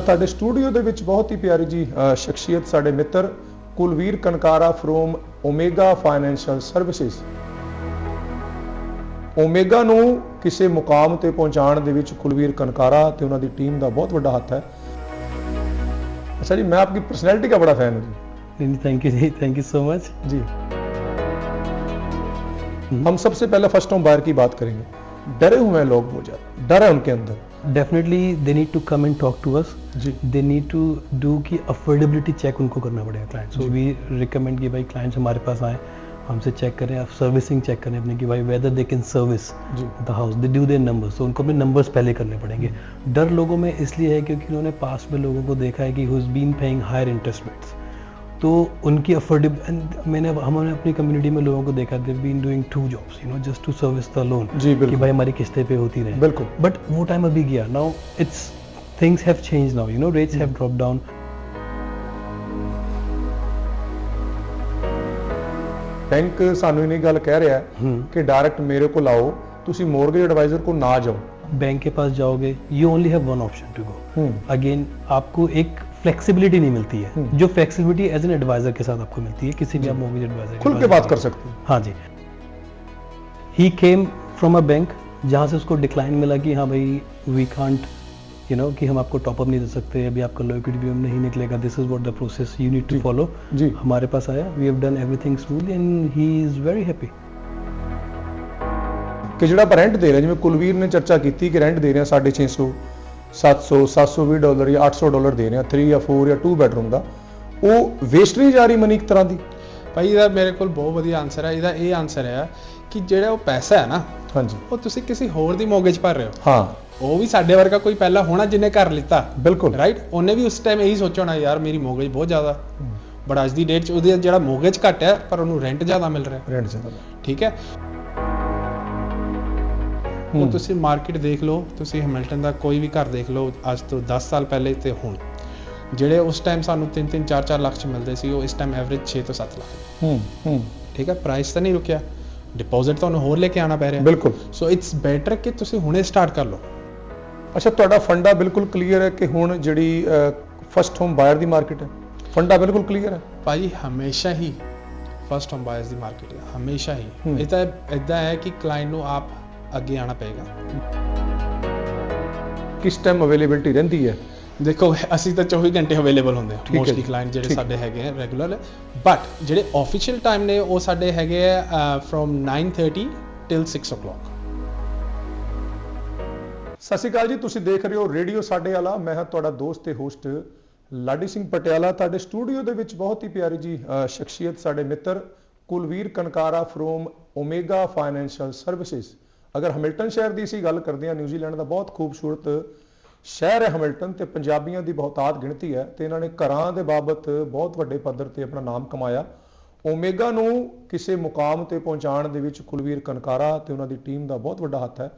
ਤੁਹਾਡੇ ਸਟੂਡੀਓ ਦੇ ਵਿੱਚ ਬਹੁਤ ਹੀ ਪਿਆਰੀ ਜੀ ਸ਼ਖਸੀਅਤ ਸਾਡੇ ਮਿੱਤਰ Kulvir Kanakara from Omega financial services Omega ਨੂੰ ਕਿਸੇ ਮੁਕਾਮ ਤੇ ਪਹੁੰਚਾਉਣ ਦੇ ਵਿੱਚ ਕੁਲਵੀਰ ਕਨਕਾਰਾ ਤੇ ਉਹਨਾਂ ਦੀ ਟੀਮ ਦਾ ਬਹੁਤ ਵੱਡਾ ਹੱਥ ਹੈ। ਅੱਛਾ ਜੀ ਮੈਂ ਆਪਕੀ ਪਰਸਨੈਲਿਟੀ ਦਾ ਬੜਾ ਫੈਨ ਹਾਂ ਜੀ। ਨਹੀਂ ਥੈਂਕ ਯੂ ਜੀ ਥੈਂਕ ਯੂ ਸੋ ਮਚ ਜੀ। हम सबसे ਫਸਟ फर्स्ट होम बायर की बात करेंगे डरे हुए हैं लोग मुझे डर है उनके अंदर definitely they need to come and talk to us they need to do की अफोर्डेबिलिटी चेक उनको करना पड़ेगा क्लाइंट सो वी रिकमेंड कि भाई क्लाइंट्स हमारे पास आए हमसे चेक करें आप सर्विसिंग चेक करें अपने कि भाई whether they can service the house they do their numbers तो उनको अपने नंबर्स पहले करने पड़ेंगे। डर लोगों में इसलिए है क्योंकि उन्होंने पास्ट में लोगों को देखा है कि who is been paying higher interest rates तो उनकी अफोर्डेबल मैंने हमने अपनी कम्युनिटी में लोगों को देखा they been doing two jobs you know just to service the loan जी कि भाई हमारी किस्तें पे होती रहे। बिल्कुल। बट वो टाइम अभी गया। Now it's Things have change now you know rates have drop down bank ਸਾਨੂੰ ਇਹਨੀ ਗੱਲ ਕਹਿ ਰਿਹਾ ਹੈ ਕਿ ਡਾਇਰੈਕਟ ਮੇਰੇ ਕੋਲ ਆਓ ਤੁਸੀਂ ਮੋਰਗੇਜ ਐਡਵਾਈਜ਼ਰ ਕੋਲ ਨਾ ਜਾਓ बैंक के पास जाओगे you only have one option to go hmm, again आपको एक फ्लेक्सिबिलिटी नहीं मिलती है हम्म। जो फ्लेक्सिबिलिटी एज एन एडवाइजर के साथ आपको मिलती है किसी भी आप मोर्गेज एडवाइजर खुल के बात कर सकते हो हाँ जी ही केम फ्रॉम अ बैंक जहाँ से उसको डिक्लाइन मिला कि हाँ भाई वी कांट यू नो कि हम आपको टॉपअप नहीं दे सकते अभी आपका लोकेट भी नहीं निकलेगा this is what the process you need to ji. Follow जी हमारे पास आया we have done everything smoothly and he is very happy ਕਿ ਜਿਹੜਾ ਆਪਾਂ ਰੈਂਟ ਦੇ ਰਹੇ ਜਿਵੇਂ ਕੁਲਵੀਰ ਨੇ ਚਰਚਾ ਕੀਤੀ ਕਿ ਰੈਂਟ ਦੇ ਰਹੇ ਆ 650 700 720 ਡਾਲਰ ਜਾਂ 800 ਡਾਲਰ ਦੇ ਰਹੇ ਆ 3 ਜਾਂ 4 ਜਾਂ 2 ਬੈਡਰੂਮ ਦਾ ਉਹ ਵੇਸਟ ਨਹੀਂ ਜਾ ਰਹੀ ਮਨੀ ਇੱਕ ਤਰ੍ਹਾਂ ਦੀ ਭਾਈ ਇਹਦਾ ਮੇਰੇ ਕੋਲ ਬਹੁਤ ਵਧੀਆ ਆਨਸਰ ਹੈ ਇਹਦਾ ਇਹ ਆਨਸਰ ਹੈ ਕਿ ਜਿਹੜਾ ਉਹ ਪੈਸਾ ਹੈ ਨਾ ਹਾਂਜੀ ਉਹ ਤੁਸੀਂ ਕਿਸੇ ਹੋਰ ਦੀ ਮੋਗੇਜ ਭਰ ਰਹੇ ਹੋ ਹਾਂ ਉਹ ਵੀ ਸਾਡੇ ਵਰਗਾ ਕੋਈ ਪਹਿਲਾਂ ਹੋਣਾ ਜਿਹਨੇ ਘਰ ਲਿੱਤਾ। ਬਿਲਕੁਲ। ਰਾਈਟ ਉਹਨੇ ਵੀ ਉਸ ਟਾਈਮ ਇਹੀ ਸੋਚਿਆ ਹੋਣਾ ਯਾਰ ਮੇਰੀ ਮੋਗੇਜ ਬਹੁਤ ਜ਼ਿਆਦਾ। ਬਟ ਅੱਜ ਦੀ ਡੇਟ 'ਚ ਉਹਦਾ ਜਿਹੜਾ ਮੋਗੇਜ ਘੱਟ ਹੈ ਪਰ ਉਹਨੂੰ ਰੈਂਟ ਜ਼ਿਆਦਾ ਮਿਲ ਰਿਹਾ। ਰੈਂਟ ਜ਼ਿਆਦਾ। ਠੀਕ ਹੈ? ਹੂੰ। ਉਹ ਤੁਸੀਂ ਮਾਰਕੀਟ ਦੇਖ ਲਓ ਤੁਸੀਂ ਹੈਮਿਲਟਨ ਦਾ ਕੋਈ ਵੀ ਘਰ ਦੇਖ ਲਓ ਅੱਜ ਤੋਂ 10 ਸਾਲ ਪਹਿਲੇ ਤੇ ਹੁਣ। ਜਿਹੜੇ ਉਸ ਟਾਈਮ ਸਾਨੂੰ 3-3 4-4 ਲੱਖ ਚ ਮਿਲਦੇ ਸੀ ਉਹ ਇਸ ਟਾਈਮ ਐਵਰੇਜ 6 ਤੋਂ 7 ਲੱਖ। ਹੂੰ ਹੂੰ। ਠੀਕ ਹੈ? ਪ੍ਰਾਈਸ ਤਾਂ ਨਹੀਂ ਰੁਕਿਆ। ਡਿਪੋਜ਼ਿਟ ਤੁਹਾਨੂੰ ਹੋਰ ਲੈ ਕੇ ਆਣਾ ਪੈ ਰਿਹਾ। ਬਿਲਕੁਲ। ਸੋ ਇਟਸ ਬੈਟਰ ਕਿ ਤੁਸੀਂ ਹੁਣੇ ਸਟਾਰਟ ਕਰ ਲਓ। ਅੱਛਾ ਤੁਹਾਡਾ ਫੰਡਾ ਬਿਲਕੁਲ ਕਲੀਅਰ ਹੈ ਕਿ ਹੁਣ ਜਿਹੜੀ ਫਸਟ ਹੋਮ ਬਾਇਰ ਦੀ ਮਾਰਕੀਟ ਹੈ? ਫੰਡਾ ਬਿਲਕੁਲ ਕਲੀਅਰ ਹੈ? ਭਾਜੀ ਹਮੇਸ਼ਾ ਹੀ ਫਸਟ ਹੋਮ ਬਾਇਰਸ ਦੀ ਮਾਰਕੀਟ ਹੈ ਹਮੇਸ਼ਾ ਹੀ। ਇਹ ਤਾਂ ਇਦਾਂ ਹੈ ਕਿ ਕਲਾਇੰਟ ਨੂੰ ਆਪ ਅੱਗੇ ਆਣਾ ਪਏਗਾ। ਕਿਸ ਟਾਈਮ ਅਵੇਲੇਬਿਲਟੀ ਰਹਿੰਦੀ ਹੈ? ਦੇਖੋ ਅਸੀਂ ਤਾਂ 24 ਘੰਟੇ ਅਵੇਲੇਬਲ ਹੁੰਦੇ ਹਾਂ। ਮੋਸਟਲੀ ਕਲਾਇੰਟ ਜਿਹੜੇ। ਸਾਡੇ ਹੈਗੇ ਆ ਰੈਗੂਲਰ ਬਟ ਜਿਹੜੇ ਆਫੀਸ਼ੀਅਲ ਟਾਈਮ ਨੇ ਉਹ ਸਾਡੇ ਹੈਗੇ ਆ ਫਰੋਮ 9:30 ਟਿਲ 6 o'clock ਸਤਿ ਸ਼੍ਰੀ ਅਕਾਲ ਜੀ, ਤੁਸੀਂ ਦੇਖ ਰਹੇ ਹੋ ਰੇਡੀਓ ਸਾਡੇ ਵਾਲਾ ਮੈਂ ਹਾਂ ਤੁਹਾਡਾ ਦੋਸਤ ਤੇ ਹੋਸਟ ਲਾਡੀ ਸਿੰਘ ਪਟਿਆਲਾ। ਤੁਹਾਡੇ ਸਟੂਡੀਓ ਦੇ ਵਿੱਚ ਬਹੁਤ ਹੀ ਪਿਆਰੀ ਜੀ ਸ਼ਖਸੀਅਤ ਸਾਡੇ ਮਿੱਤਰ Kulvir Kankara from Omega financial services ਅਗਰ ਹੈਮਿਲਟਨ ਸ਼ਹਿਰ ਦੀ ਅਸੀਂ ਗੱਲ ਕਰਦੇ ਹਾਂ ਨਿਊਜ਼ੀਲੈਂਡ ਦਾ ਬਹੁਤ ਖੂਬਸੂਰਤ ਸ਼ਹਿਰ ਹੈ ਹੈਮਿਲਟਨ ਤੇ ਪੰਜਾਬੀਆਂ ਦੀ ਬਹੁਤਾਤ ਗਿਣਤੀ ਹੈ ਤੇ ਇਹਨਾਂ ਨੇ ਘਰਾਂ ਦੇ ਬਾਬਤ ਬਹੁਤ ਵੱਡੇ ਪੱਧਰ ਤੇ ਆਪਣਾ ਨਾਮ ਕਮਾਇਆ। ਓਮੇਗਾ ਨੂੰ ਕਿਸੇ ਮੁਕਾਮ ਤੇ ਪਹੁੰਚਾਉਣ ਦੇ ਵਿੱਚ ਕੁਲਵੀਰ ਕਨਕਾਰਾ ਤੇ ਉਹਨਾਂ ਦੀ ਟੀਮ ਦਾ ਬਹੁਤ ਵੱਡਾ ਹੱਥ ਹੈ।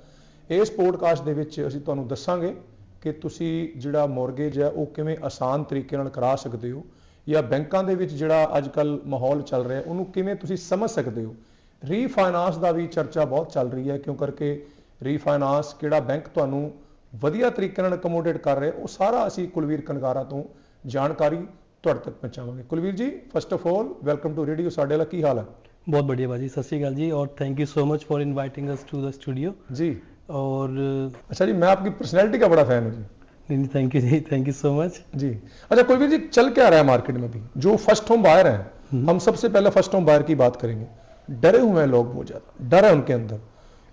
ਇਸ ਪੋਡਕਾਸਟ ਦੇ ਵਿੱਚ ਅਸੀਂ ਤੁਹਾਨੂੰ ਦੱਸਾਂਗੇ ਕਿ ਤੁਸੀਂ ਜਿਹੜਾ ਮਾਰਗੇਜ ਹੈ ਉਹ ਕਿਵੇਂ ਆਸਾਨ ਤਰੀਕੇ ਨਾਲ ਕਰਾ ਸਕਦੇ ਹੋ ਜਾਂ ਬੈਂਕਾਂ ਦੇ ਵਿੱਚ ਜਿਹੜਾ ਅੱਜ ਅੱਜਕੱਲ ਮਾਹੌਲ ਚੱਲ ਰਿਹਾ ਉਹਨੂੰ ਕਿਵੇਂ ਤੁਸੀਂ ਸਮਝ ਸਕਦੇ ਹੋ। ਰੀਫਾਈਨਾਂਸ ਦਾ ਵੀ ਚਰਚਾ ਬਹੁਤ ਚੱਲ ਰਹੀ ਹੈ ਕਿਉਂ ਕਰਕੇ ਰੀਫਾਈਨਾਂਸ ਕਿਹੜਾ ਬੈਂਕ ਤੁਹਾਨੂੰ ਵਧੀਆ ਤਰੀਕੇ ਨਾਲ ਅਕਮੋਡੇਟ ਕਰ ਰਿਹਾ ਉਹ ਸਾਰਾ ਅਸੀਂ ਕੁਲਵੀਰ ਕਨਗਾਰਾ ਤੋਂ ਜਾਣਕਾਰੀ ਤੁਹਾਡੇ ਤੱਕ ਪਹੁੰਚਾਵਾਂਗੇ। Kulvir ji first of all welcome to radio ਸਾਡੇ ਲਈ ਕੀ ਹਾਲ ਹੈ? ਬਹੁਤ ਬੜੀਆ ਬਾਜੀ ਸਤਿ ਸ਼੍ਰੀ ਅਕਾਲ ਜੀ ਔਰ thank you so much for inviting us to the studio ਜੀ। और अच्छा जी मैं आपकी पर्सनैलिटी का बड़ा फ़ैन हूँ जी। नहीं थैंक यू जी थैंक यू सो मच जी। अच्छा कुलवीर जी चल क्या रहा है मार्केट में भी? जो फ़र्स्ट होम बायर हैं हम्म। हम सबसे पहले फ़र्स्ट होम बायर की बात करेंगे। डरे हुए हैं लोग बहुत ज़्यादा डर है उनके अंदर।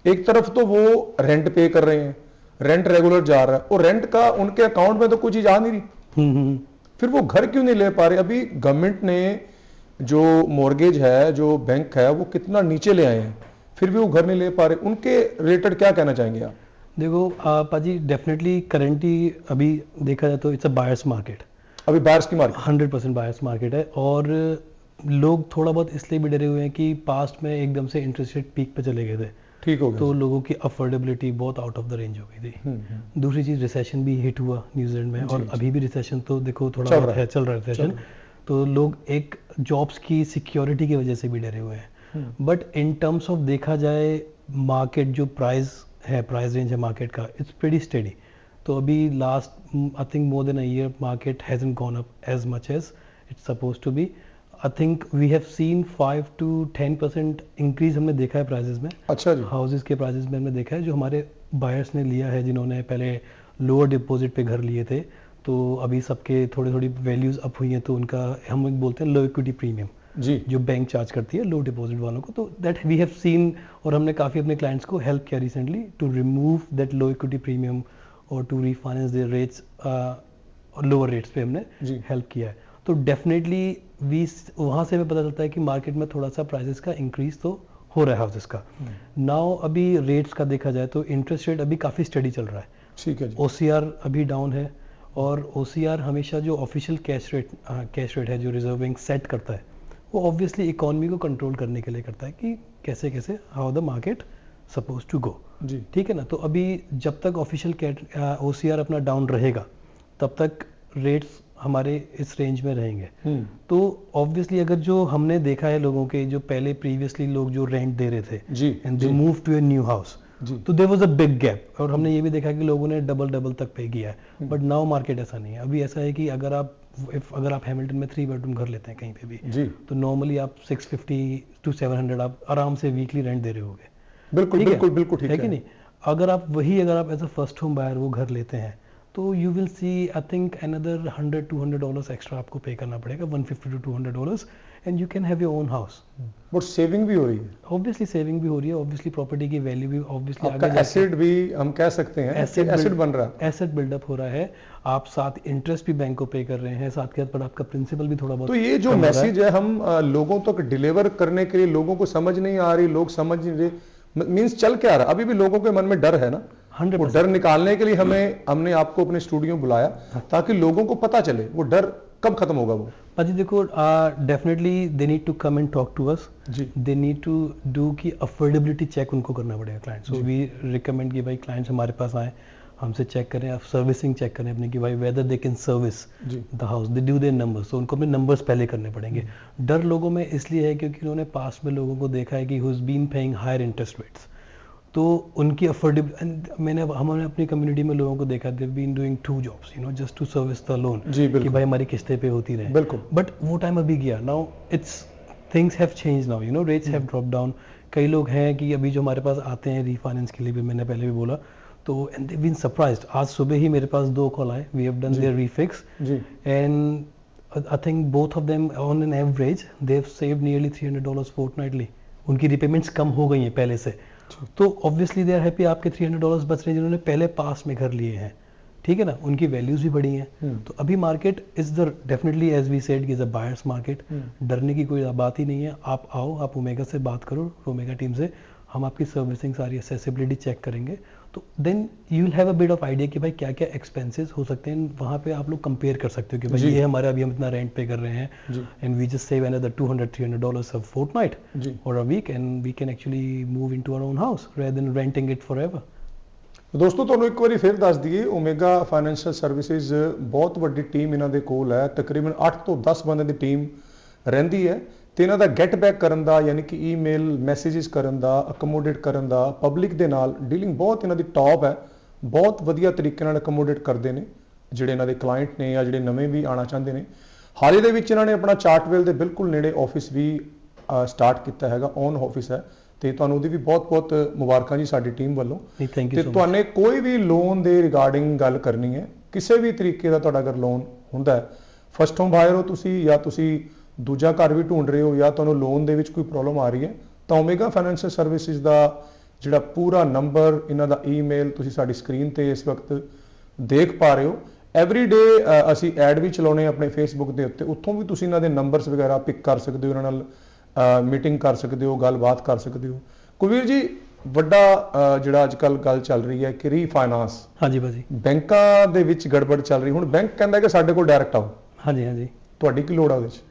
एक तरफ़ तो वो रेंट पे कर रहे हैं रेंट रेगुलर जा रहा है और रेंट का उनके अकाउंट में तो कोई चीज़ आ नहीं रही। हम्म, हम्म, फिर वो घर क्यों नहीं ले पा रहे? अभी गवर्नमेंट ने जो मॉर्गेज है जो बैंक है वो कितना नीचे ले आए हैं। फिर भी वो घर नहीं ले पा रहे। उनके रिलेटेड क्या कहना चाहेंगे आप? देखो पाजी डेफिनेटली करेंटली अभी देखा जाए तो इट्स अ बायर्स मार्केट अभी बायर्स की market hundred percent buyers market है और लोग थोड़ा बहुत इसलिए भी डरे हुए हैं कि पास्ट में एकदम से इंटरेस्ट रेट पीक पे चले गए थे। ठीक हो गया। तो लोगों की अफोर्डेबिलिटी बहुत आउट ऑफ़ द रेंज हो गई थी। हम्म, हम्म, दूसरी चीज़ रिसेशन भी हिट हुआ न्यूजीलैंड में और। अभी भी रिसेशन तो देखो थोड़ा चल रहा है। चल रहा है रिसेशन तो लोग एक जॉब्स की सिक्योरिटी की वजह से भी डरे हुए हैं। बट इन टर्म्स ऑफ़ देखा जाए मार्केट जो प्राइस है प्राइस रेंज है मार्केट का इट्स प्रीटी स्टेडी तो अभी last I think more than a year market hasn't gone up as much as it's suppose to be I think we have seen 5 to 10 percent increase हमने देखा है prizes में. अच्छा जी. Houses के prizes में हमने देखा है जो हमारे बायर्स ने लिया है जिन्होंने पहले लोअर डिपॉजिट पे घर लिए थे. तो अभी सबके थोड़ी थोड़ी वैल्यूज़ अप हुई हैं तो उनका हम बोलते हैं लो इक्विटी प्रीमियम जी। जो बैंक चार्ज करती है लो डिपॉजिट वालों को तो दैट वी हैव सीन और हमने काफ़ी अपने क्लाइंट्स को हेल्प किया recently to remove that low equity premium और टू रीफाइनेंस देयर रेट्स और लोअर रेट्स पे हमने हेल्प किया है। तो डेफिनेटली वी वहाँ से हमें पता चलता है कि मार्केट में थोड़ा सा प्राइसेस का इंक्रीज तो हो रहा है हाउसेस का। नाउ अभी रेट्स का देखा जाए तो इंटरेस्ट रेट अभी काफ़ी स्टडी चल रहा है। ठीक है ओ अभी डाउन है और ओसीआर हमेशा जो official cash rate cash rate है जो रिज़र्व बैंक सेट करता है वो ऑब्वियसली इकोनॉमी को कंट्रोल करने के लिए करता है कि कैसे कैसे how the market suppose to go जी। ठीक है ना? तो अभी जब तक ऑफिशियल ओसीआर अपना डाउन रहेगा तब तक रेट्स हमारे इस रेंज में रहेंगे। हम्म। तो ऑब्वियसली अगर जो हमने देखा है लोगों के जो पहले प्रीवियसली लोग जो रेंट दे रहे थे जी and they move to a new house तो there was a big gap और हमने ये भी देखा कि लोगों ने डबल डबल तक पे किया है। बट नाउ मार्केट ऐसा नहीं है। अभी ऐसा है कि अगर आप if, अगर आप हैमिल्टन में थ्री बेडरूम घर लेते हैं कहीं पे भी जी। तो नॉर्मली आप 650 टू 700 आप आराम से वीकली रेंट दे रहे होगे। बिल्कुल ठीक है? बिल्कुल बिल्कुल ठीक है कि नहीं? अगर आप वही अगर आप as a first home buyer वो घर लेते हैं तो you will see I think another 100 200 dollars extra आपको पे करना पड़ेगा 150 to 200 dollars and you can have your own house but saving भी हो रही है। ऑब्वियसली सेविंग भी हो रही है ऑब्वियसली प्रॉपर्टी की वैल्यू भी ऑब्वियसली आपका एसिड भी हम कह सकते हैं एसिड build- बन रहा है। एसेट बिल्डअप हो रहा है। आप साथ इंटरेस्ट भी बैंक को पे कर रहे हैं साथ के साथ पर आपका प्रिंसिपल भी थोड़ा बहुत तो ये जो हो है। मैसेज है हम लोगों तक डिलीवर करने के लिए लोगों को समझ नहीं आ रही लोग समझ नहीं रहे। मीन्स चल क्या रहा अभी भी लोगों के मन में डर है ना? हंड्रेड वो डर निकालने के लिए हमें हमने आपको अपने स्टूडियो बुलाया ताकि लोगों को पता चले। वो डर कब खत्म होगा वो? पाजी देखो definitely they need to come and talk to us ji. They need to do की अफोर्डेबिलिटी चेक उनको करना पड़ेगा क्लाइंट सो वी रिकमेंड कि भाई क्लाइंट्स हमारे पास आए हमसे चेक करें आप सर्विसिंग चेक करें अपने कि भाई whether they can service the house they do their numbers तो उनको अपने नंबर्स पहले करने पड़ेंगे. डर लोगों में इसलिए है क्योंकि उन्होंने पास में लोगों को देखा है कि who is been paying higher interest rates तो उनकी अफोर्डेबल मैंने हमने अपनी कम्युनिटी में लोगों को देखा they been doing two jobs you know just to service the loan कि भाई हमारी किस्तें पे होती रहे। बिल्कुल। बट वो टाइम अभी गया। Now it's things have change now you know rates have drop down कई लोग हैं कि अभी जो हमारे पास आते हैं रीफाइनेंस के लिए भी मैंने पहले भी बोला तो एंड दे बीन सरप्राइज्ड आज सुबह ही मेरे पास दो कॉल आए। We have done their refix ji. And I think both of them on an average they've saved nearly 300 dollars fortnightly उनकी रिपेमेंट्स कम हो गई हैं पहले से। तो ऑब्वियसली दे आर हैप्पी आपके 300 डॉलर बच रहे हैं जिन्होंने पहले पास में घर लिए हैं। ठीक है ना? उनकी वैल्यूज़ भी बढ़ी हैं। हम्म। तो अभी market is the definitely as we said is a buyers market. डरने की कोई बात ही नहीं है। आप आओ आप ओमेगा से बात करो ओमेगा टीम से। हम आपकी सर्विसिंग सारी एसेसिबिलिटी चेक करेंगे। तो then you will have a bit of idea कि भाई क्या क्या एक्सपेंसेस हो सकते हैं वहाँ पे आप लोग कंपेयर कर सकते हो कि भाई जी। ये हमारा अभी हम इतना रेंट पे कर रहे हैं जी and we just save another 200 300 dollars a fortnight ji or a week and we can actually move into our own house rather than renting it forever ਦੋਸਤੋ ਤੁਹਾਨੂੰ ਇੱਕ ਵਾਰੀ ਫਿਰ ਦੱਸ ਦਈਏ ਓਮੇਗਾ ਫਾਈਨੈਂਸ਼ੀਅਲ ਸਰਵਿਸਿਜ਼ ਬਹੁਤ ਵੱਡੀ ਟੀਮ ਇਹਨਾਂ ਦੇ ਕੋਲ ਹੈ ਤਕਰੀਬਨ 8 ਤੋਂ 10 ਬੰਦੇ ਦੀ ਟੀਮ ਰਹਿੰਦੀ ਹੈ ਤੇ ਇਹਨਾਂ ਦਾ ਗੈਟ ਬੈਕ ਕਰਨ ਦਾ ਯਾਨੀ ਕਿ ਈਮੇਲ ਮੈਸੇजेस ਕਰਨ ਦਾ ਅਕਮੋਡੇਟ ਕਰਨ ਦਾ ਪਬਲਿਕ ਦੇ ਨਾਲ ਡੀਲਿੰਗ ਬਹੁਤ ਇਹਨਾਂ ਦੀ ਟੌਪ ਹੈ। ਬਹੁਤ ਵਧੀਆ ਤਰੀਕੇ ਨਾਲ ਅਕਮੋਡੇਟ ਕਰਦੇ ਨੇ ਜਿਹੜੇ ਇਹਨਾਂ ਦੇ ਕਲਾਇੰਟ ਨੇ ਜਾਂ ਜਿਹੜੇ ਨਵੇਂ ਵੀ ਆਣਾ ਚਾਹੁੰਦੇ ਨੇ। ਹਾਲ ਦੇ ਵਿੱਚ ਇਹਨਾਂ ਨੇ ਆਪਣਾ ਚਾਰਟਵੇਲ ਦੇ ਬਿਲਕੁਲ ਨੇੜੇ ਆਫਿਸ ਵੀ ਸਟਾਰਟ ਕੀਤਾ ਹੈਗਾ ਔਨ ਆਫਿਸ ਹੈ। ਤੇ ਤੁਹਾਨੂੰ ਉਹਦੀ ਵੀ ਬਹੁਤ-ਬਹੁਤ ਮੁਬਾਰਕਾਂ ਜੀ ਸਾਡੀ ਟੀਮ ਵੱਲੋਂ। ਤੇ ਤੁਹਾਨੇ ਕੋਈ ਵੀ ਲੋਨ ਦੇ ਰਿਗਾਰਡਿੰਗ ਗੱਲ ਕਰਨੀ ਹੈ ਕਿਸੇ ਵੀ ਤਰੀਕੇ ਦਾ ਤੁਹਾਡਾ ਅਗਰ ਲੋਨ ਹੁੰਦਾ ਹੈ ਫਸਟ ਹੋਮ ਬਾਇਰ ਹੋ ਤੁਸੀਂ ਜਾਂ ਤੁਸੀਂ ਦੂਜਾ ਘਰ ਵੀ ਢੂੰਡ ਰਹੇ ਹੋ ਜਾਂ ਤੁਹਾਨੂੰ ਲੋਨ ਦੇ ਵਿੱਚ ਕੋਈ ਪ੍ਰੋਬਲਮ ਆ ਰਹੀ ਹੈ ਤਾਂ ਓਮੇਗਾ ਫਾਈਨੈਂਸ਼ੀਅਲ ਸਰਵਿਸਿਜ਼ ਦਾ ਜਿਹੜਾ ਪੂਰਾ ਨੰਬਰ ਇਹਨਾਂ ਦਾ ਈਮੇਲ ਤੁਸੀਂ ਸਾਡੀ ਸਕਰੀਨ ਤੇ ਇਸ ਵਕਤ ਦੇਖ ਪਾ ਰਹੇ ਹੋ। ਐਵਰੀ ਡੇ ਅਸੀਂ ਐਡ ਵੀ ਚਲਾਉਨੇ ਆਪਣੇ ਫੇਸਬੁੱਕ ਦੇ ਉੱਤੇ ਉੱਥੋਂ ਵੀ ਤੁਸੀਂ ਇਹਨਾਂ ਦੇ ਨੰਬਰਸ ਵਗੈਰਾ ਪਿਕ ਕਰ ਸਕਦੇ ਹੋ ਇਹਨਾਂ ਨਾਲ ਮੀਟਿੰਗ ਕਰ ਸਕਦੇ ਹੋ ਗੱਲਬਾਤ ਕਰ ਸਕਦੇ ਹੋ। ਕੁਬੀਰ ਜੀ ਵੱਡਾ ਜਿਹੜਾ ਅੱਜ ਕੱਲ ਗੱਲ ਚੱਲ ਰਹੀ ਹੈ ਕਿ ਰੀ ਫਾਈਨਾਂਸ ਹਾਂਜੀ ਬਾਜੀ ਬੈਂਕਾਂ ਦੇ ਵਿੱਚ ਗੜਬੜ ਚੱਲ ਰਹੀ ਹੁਣ ਬੈਂਕ ਕਹਿੰਦਾ ਕਿ ਸਾਡੇ ਕੋਲ ਡਾਇਰੈਕਟ ਆਓ। ਹਾਂਜੀ ਹਾਂਜੀ। ਤੁਹਾਡੀ ਕੀ ਲੋੜ ਆ ਉਹਦੇ ਵਿੱਚ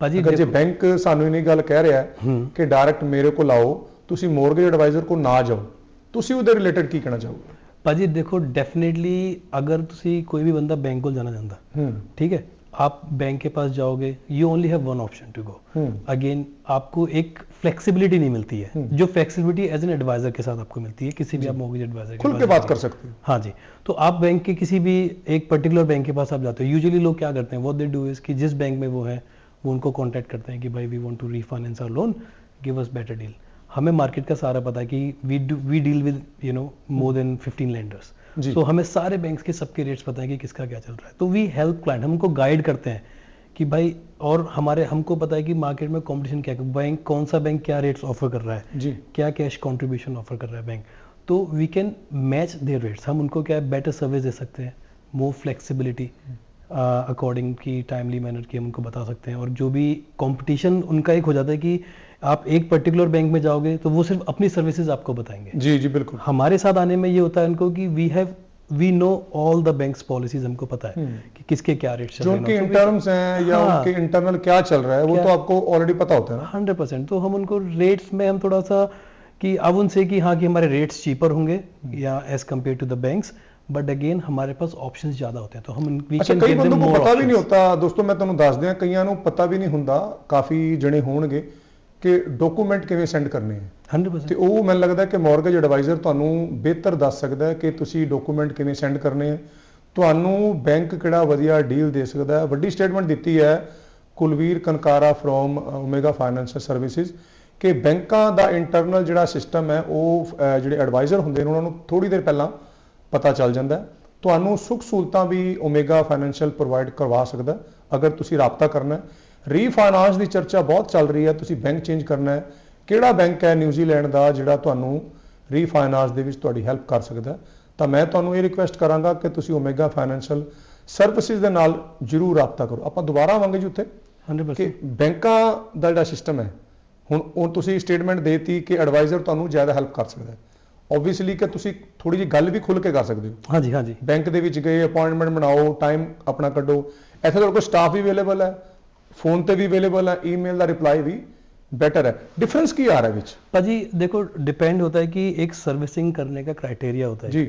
भाजी ਅਗਰ ਜੇ देखो- ਬੈਂਕ ਸਾਨੂੰ ਇਹਨੀ ਗੱਲ ਕਹਿ ਰਿਹਾ ਹੈ हम्म ਕਿ ਡਾਇਰੈਕਟ ਮੇਰੇ ਕੋਲ ਆਓ ਤੁਸੀਂ ਮੋਰਗੇਜ ਐਡਵਾਈਜ਼ਰ ਕੋਲ ਨਾ ਜਾਓ ਤੁਸੀਂ ਉਹਦੇ ਰਿਲੇਟਡ ਕੀ ਕਹਿਣਾ ਚਾਹੋਗੇ ਭਾਜੀ ਦੇਖੋ ਡੈਫੀਨਿਟਲੀ ਅਗਰ ਤੁਸੀਂ ਕੋਈ ਵੀ ਬੰਦਾ ਬੈਂਕ ਕੋਲ ਜਾਣਾ ਚਾਹੁੰਦਾ ਹੂੰ ਠੀਕ ਹੈ आप बैंक के पास जाओगे you only have one option to go hmm again आपको एक फ्लेक्सिबिलिटी नहीं मिलती है हम्म। जो फ्लेक्सिबिलिटी एज एन एडवाइजर के साथ आपको मिलती है किसी भी आप मोर्गेज एडवाइजर खुल के बात कर सकते हो हाँ जी तो आप बैंक के किसी भी एक पर्टिकुलर बैंक के पास आप जाते हो यूजुअली लोग क्या करते हैं व्हाट दे डू इज कि जिस बैंक में वो है वो उनको कांटेक्ट करते हैं कि भाई we want to refinance our loan give us better deal हमें मार्केट का सारा पता है कि we do we deal with you know more than 15 lenders तो हमें सारे बैंक्स के सबके रेट्स पता है कि किसका क्या चल रहा है। तो वी हेल्प क्लाइंट हम उनको गाइड करते हैं कि भाई और हमारे हमको पता है कि मार्केट में कंपटीशन क्या है बैंक कौन सा बैंक क्या रेट्स ऑफ़र कर रहा है। जी। क्या कैश कंट्रीब्यूशन ऑफ़र कर रहा है बैंक तो we can match their rates हम उनको क्या है बेटर सर्विस दे सकते हैं मोर फ्लेक्सिबिलिटी अकॉर्डिंग की टाइमली मैनर की हम उनको बता सकते हैं। और जो भी कंपटीशन उनका एक हो जाता है कि आप एक पर्टिकुलर बैंक में जाओगे तो वो सिर्फ़ अपनी सर्विसेज़ आपको बताएँगे। जी जी बिल्कुल। हमारे साथ आने में ये होता है उनको कि we have we know all the banks policies हमको पता है हम्म। कि किसके क्या रेट्स चल रहे हैं। इंटर्म्स हैं या हाँ। उनके इंटरनल क्या चल रहा है वो तो आपको ऑलरेडी पता होता है ना। हंड्रेड परसेंट तो हम उनको रेट्स में हम थोड़ा सा कि अब उनसे कि हाँ कि हमारे रेट्स चीपर होंगे या as compare to the banks but again हमारे पास ऑप्शंस ਜ਼ਿਆਦਾ ਹੁੰਦੇ तो हम we ਅੱਛਾ can ਕਈ give them ਬੰਦों ਨੂੰ more ਪਤਾ ਵੀ ਨਹੀਂ options. ਹੁੰਦਾ ਦੋਸਤੋ ਮੈਂ ਤੁਹਾਨੂੰ ਦੱਸ ਦਿਆਂ ਕਈਆਂ ਨੂੰ ਪਤਾ ਵੀ ਨਹੀਂ ਹੁੰਦਾ ਕਾਫੀ ਜਣੇ ਹੋਣਗੇ ਕਿ ਡਾਕੂਮੈਂਟ ਕਿਵੇਂ ਸੈਂਡ ਕਰਨੇ ਹੈ 100% ਤੇ ਉਹ ਮੈਨੂੰ ਲੱਗਦਾ ਕਿ ਮਾਰਗੇਜ ਐਡਵਾਈਜ਼ਰ ਤੁਹਾਨੂੰ ਬਿਹਤਰ ਦੱਸ ਸਕਦਾ ਹੈ ਕਿ ਤੁਸੀਂ ਡਾਕੂਮੈਂਟ ਕਿਵੇਂ ਸੈਂਡ ਕਰਨੇ ਹੈ ਤੁਹਾਨੂੰ ਬੈਂਕ ਕਿਹੜਾ ਵਧੀਆ ਡੀਲ ਦੇ ਸਕਦਾ ਹੈ ਵੱਡੀ ਸਟੇਟਮੈਂਟ ਦਿੱਤੀ ਹੈ Kulveer Kankara from Omega financial services ਕਿ ਬੈਂਕਾਂ ਦਾ ਇੰਟਰਨਲ ਜਿਹੜਾ ਸਿਸਟਮ ਹੈ ਉਹ ਅਹ, ਜਿਹੜੇ ਐਡਵਾਈਜ਼ਰ ਹੁੰਦੇ ਨੇ ਉਹਨਾਂ ਨੂੰ ਥੋੜੀ ਦੇਰ ਪਹਿਲਾਂ ਪਤਾ ਚੱਲ ਜਾਂਦਾ ਤੁਹਾਨੂੰ ਸੁੱਖ ਸਹੂਲਤਾਂ ਵੀ ਓਮੇਗਾ ਫਾਈਨੈਂਸ਼ੀਅਲ ਪ੍ਰੋਵਾਈਡ ਕਰਵਾ ਸਕਦਾ ਅਗਰ ਤੁਸੀਂ ਰਾਬਤਾ ਕਰਨਾ ਰੀਫਾਈਨਾਂਸ ਦੀ ਚਰਚਾ ਬਹੁਤ ਚੱਲ ਰਹੀ ਹੈ। ਤੁਸੀਂ ਬੈਂਕ ਚੇਂਜ ਕਰਨਾ ਹੈ। ਕਿਹੜਾ ਬੈਂਕ ਹੈ ਨਿਊਜ਼ੀਲੈਂਡ ਦਾ ਜਿਹੜਾ ਤੁਹਾਨੂੰ ਰੀਫਾਈਨਾਂਸ ਦੇ ਵਿੱਚ ਤੁਹਾਡੀ ਹੈਲਪ ਕਰ ਸਕਦਾ? ਤਾਂ ਮੈਂ ਤੁਹਾਨੂੰ ਇਹ ਰਿਕੁਐਸਟ ਕਰਾਂਗਾ ਕਿ ਤੁਸੀਂ ਓਮੇਗਾ ਫਾਈਨੈਂਸ਼ੀਅਲ ਸਰਵਿਸਿਜ਼ ਦੇ ਨਾਲ ਜਰੂਰ ਰਾਬਤਾ ਕਰੋ। ਆਪਾਂ ਦੁਬਾਰਾ ਆਵਾਂਗੇ ਜੀ ਉੱਥੇ 100% ਕਿ ਬੈਂਕਾਂ ਦਾ ਜਿਹੜਾ ਸਿਸਟਮ ਹੈ। ਹੁਣ ਉਹ ਤੁਸੀਂ ਸਟੇਟਮੈਂਟ ਦੇਤੀ ਕਿ ਐਡਵਾਈਜ਼ਰ ਤੁਹਾਨੂੰ ਜ਼ਿਆਦਾ ਹੈਲਪ ਕਰ ਸਕਦਾ ਹੈ। ਆਬਵੀਅਸਲੀ ਕਿ ਤੁਸੀਂ ਥੋੜੀ ਜਿਹੀ ਗੱਲ ਵੀ ਖੁੱਲ ਕੇ ਕਰ ਸਕਦੇ ਹੋ हाँ जी हाँ जी ਬੈਂਕ ਦੇ ਵਿੱਚ ਗਏ ਅਪਾਇੰਟਮੈਂਟ ਬਣਾਓ ਟਾਈਮ ਆਪਣਾ ਕੱਢੋ ਇੱਥੇ ਤੁਹਾਡੇ ਕੋਲ ਸਟਾਫ ਵੀ ਅਵੇਲੇਬਲ ਹੈ ਫੋਨ ਤੇ ਵੀ ਅਵੇਲੇਬਲ ਹੈ ਈਮੇਲ ਦਾ ਰਿਪਲਾਈ ਵੀ ਬੈਟਰ ਹੈ ਡਿਫਰੈਂਸ ਕੀ ਆ ਰਿਹਾ ਵਿੱਚ पाजी देखो डिपेंड होता है कि एक सर्विसिंग करने का क्राइटेरिया होता है जी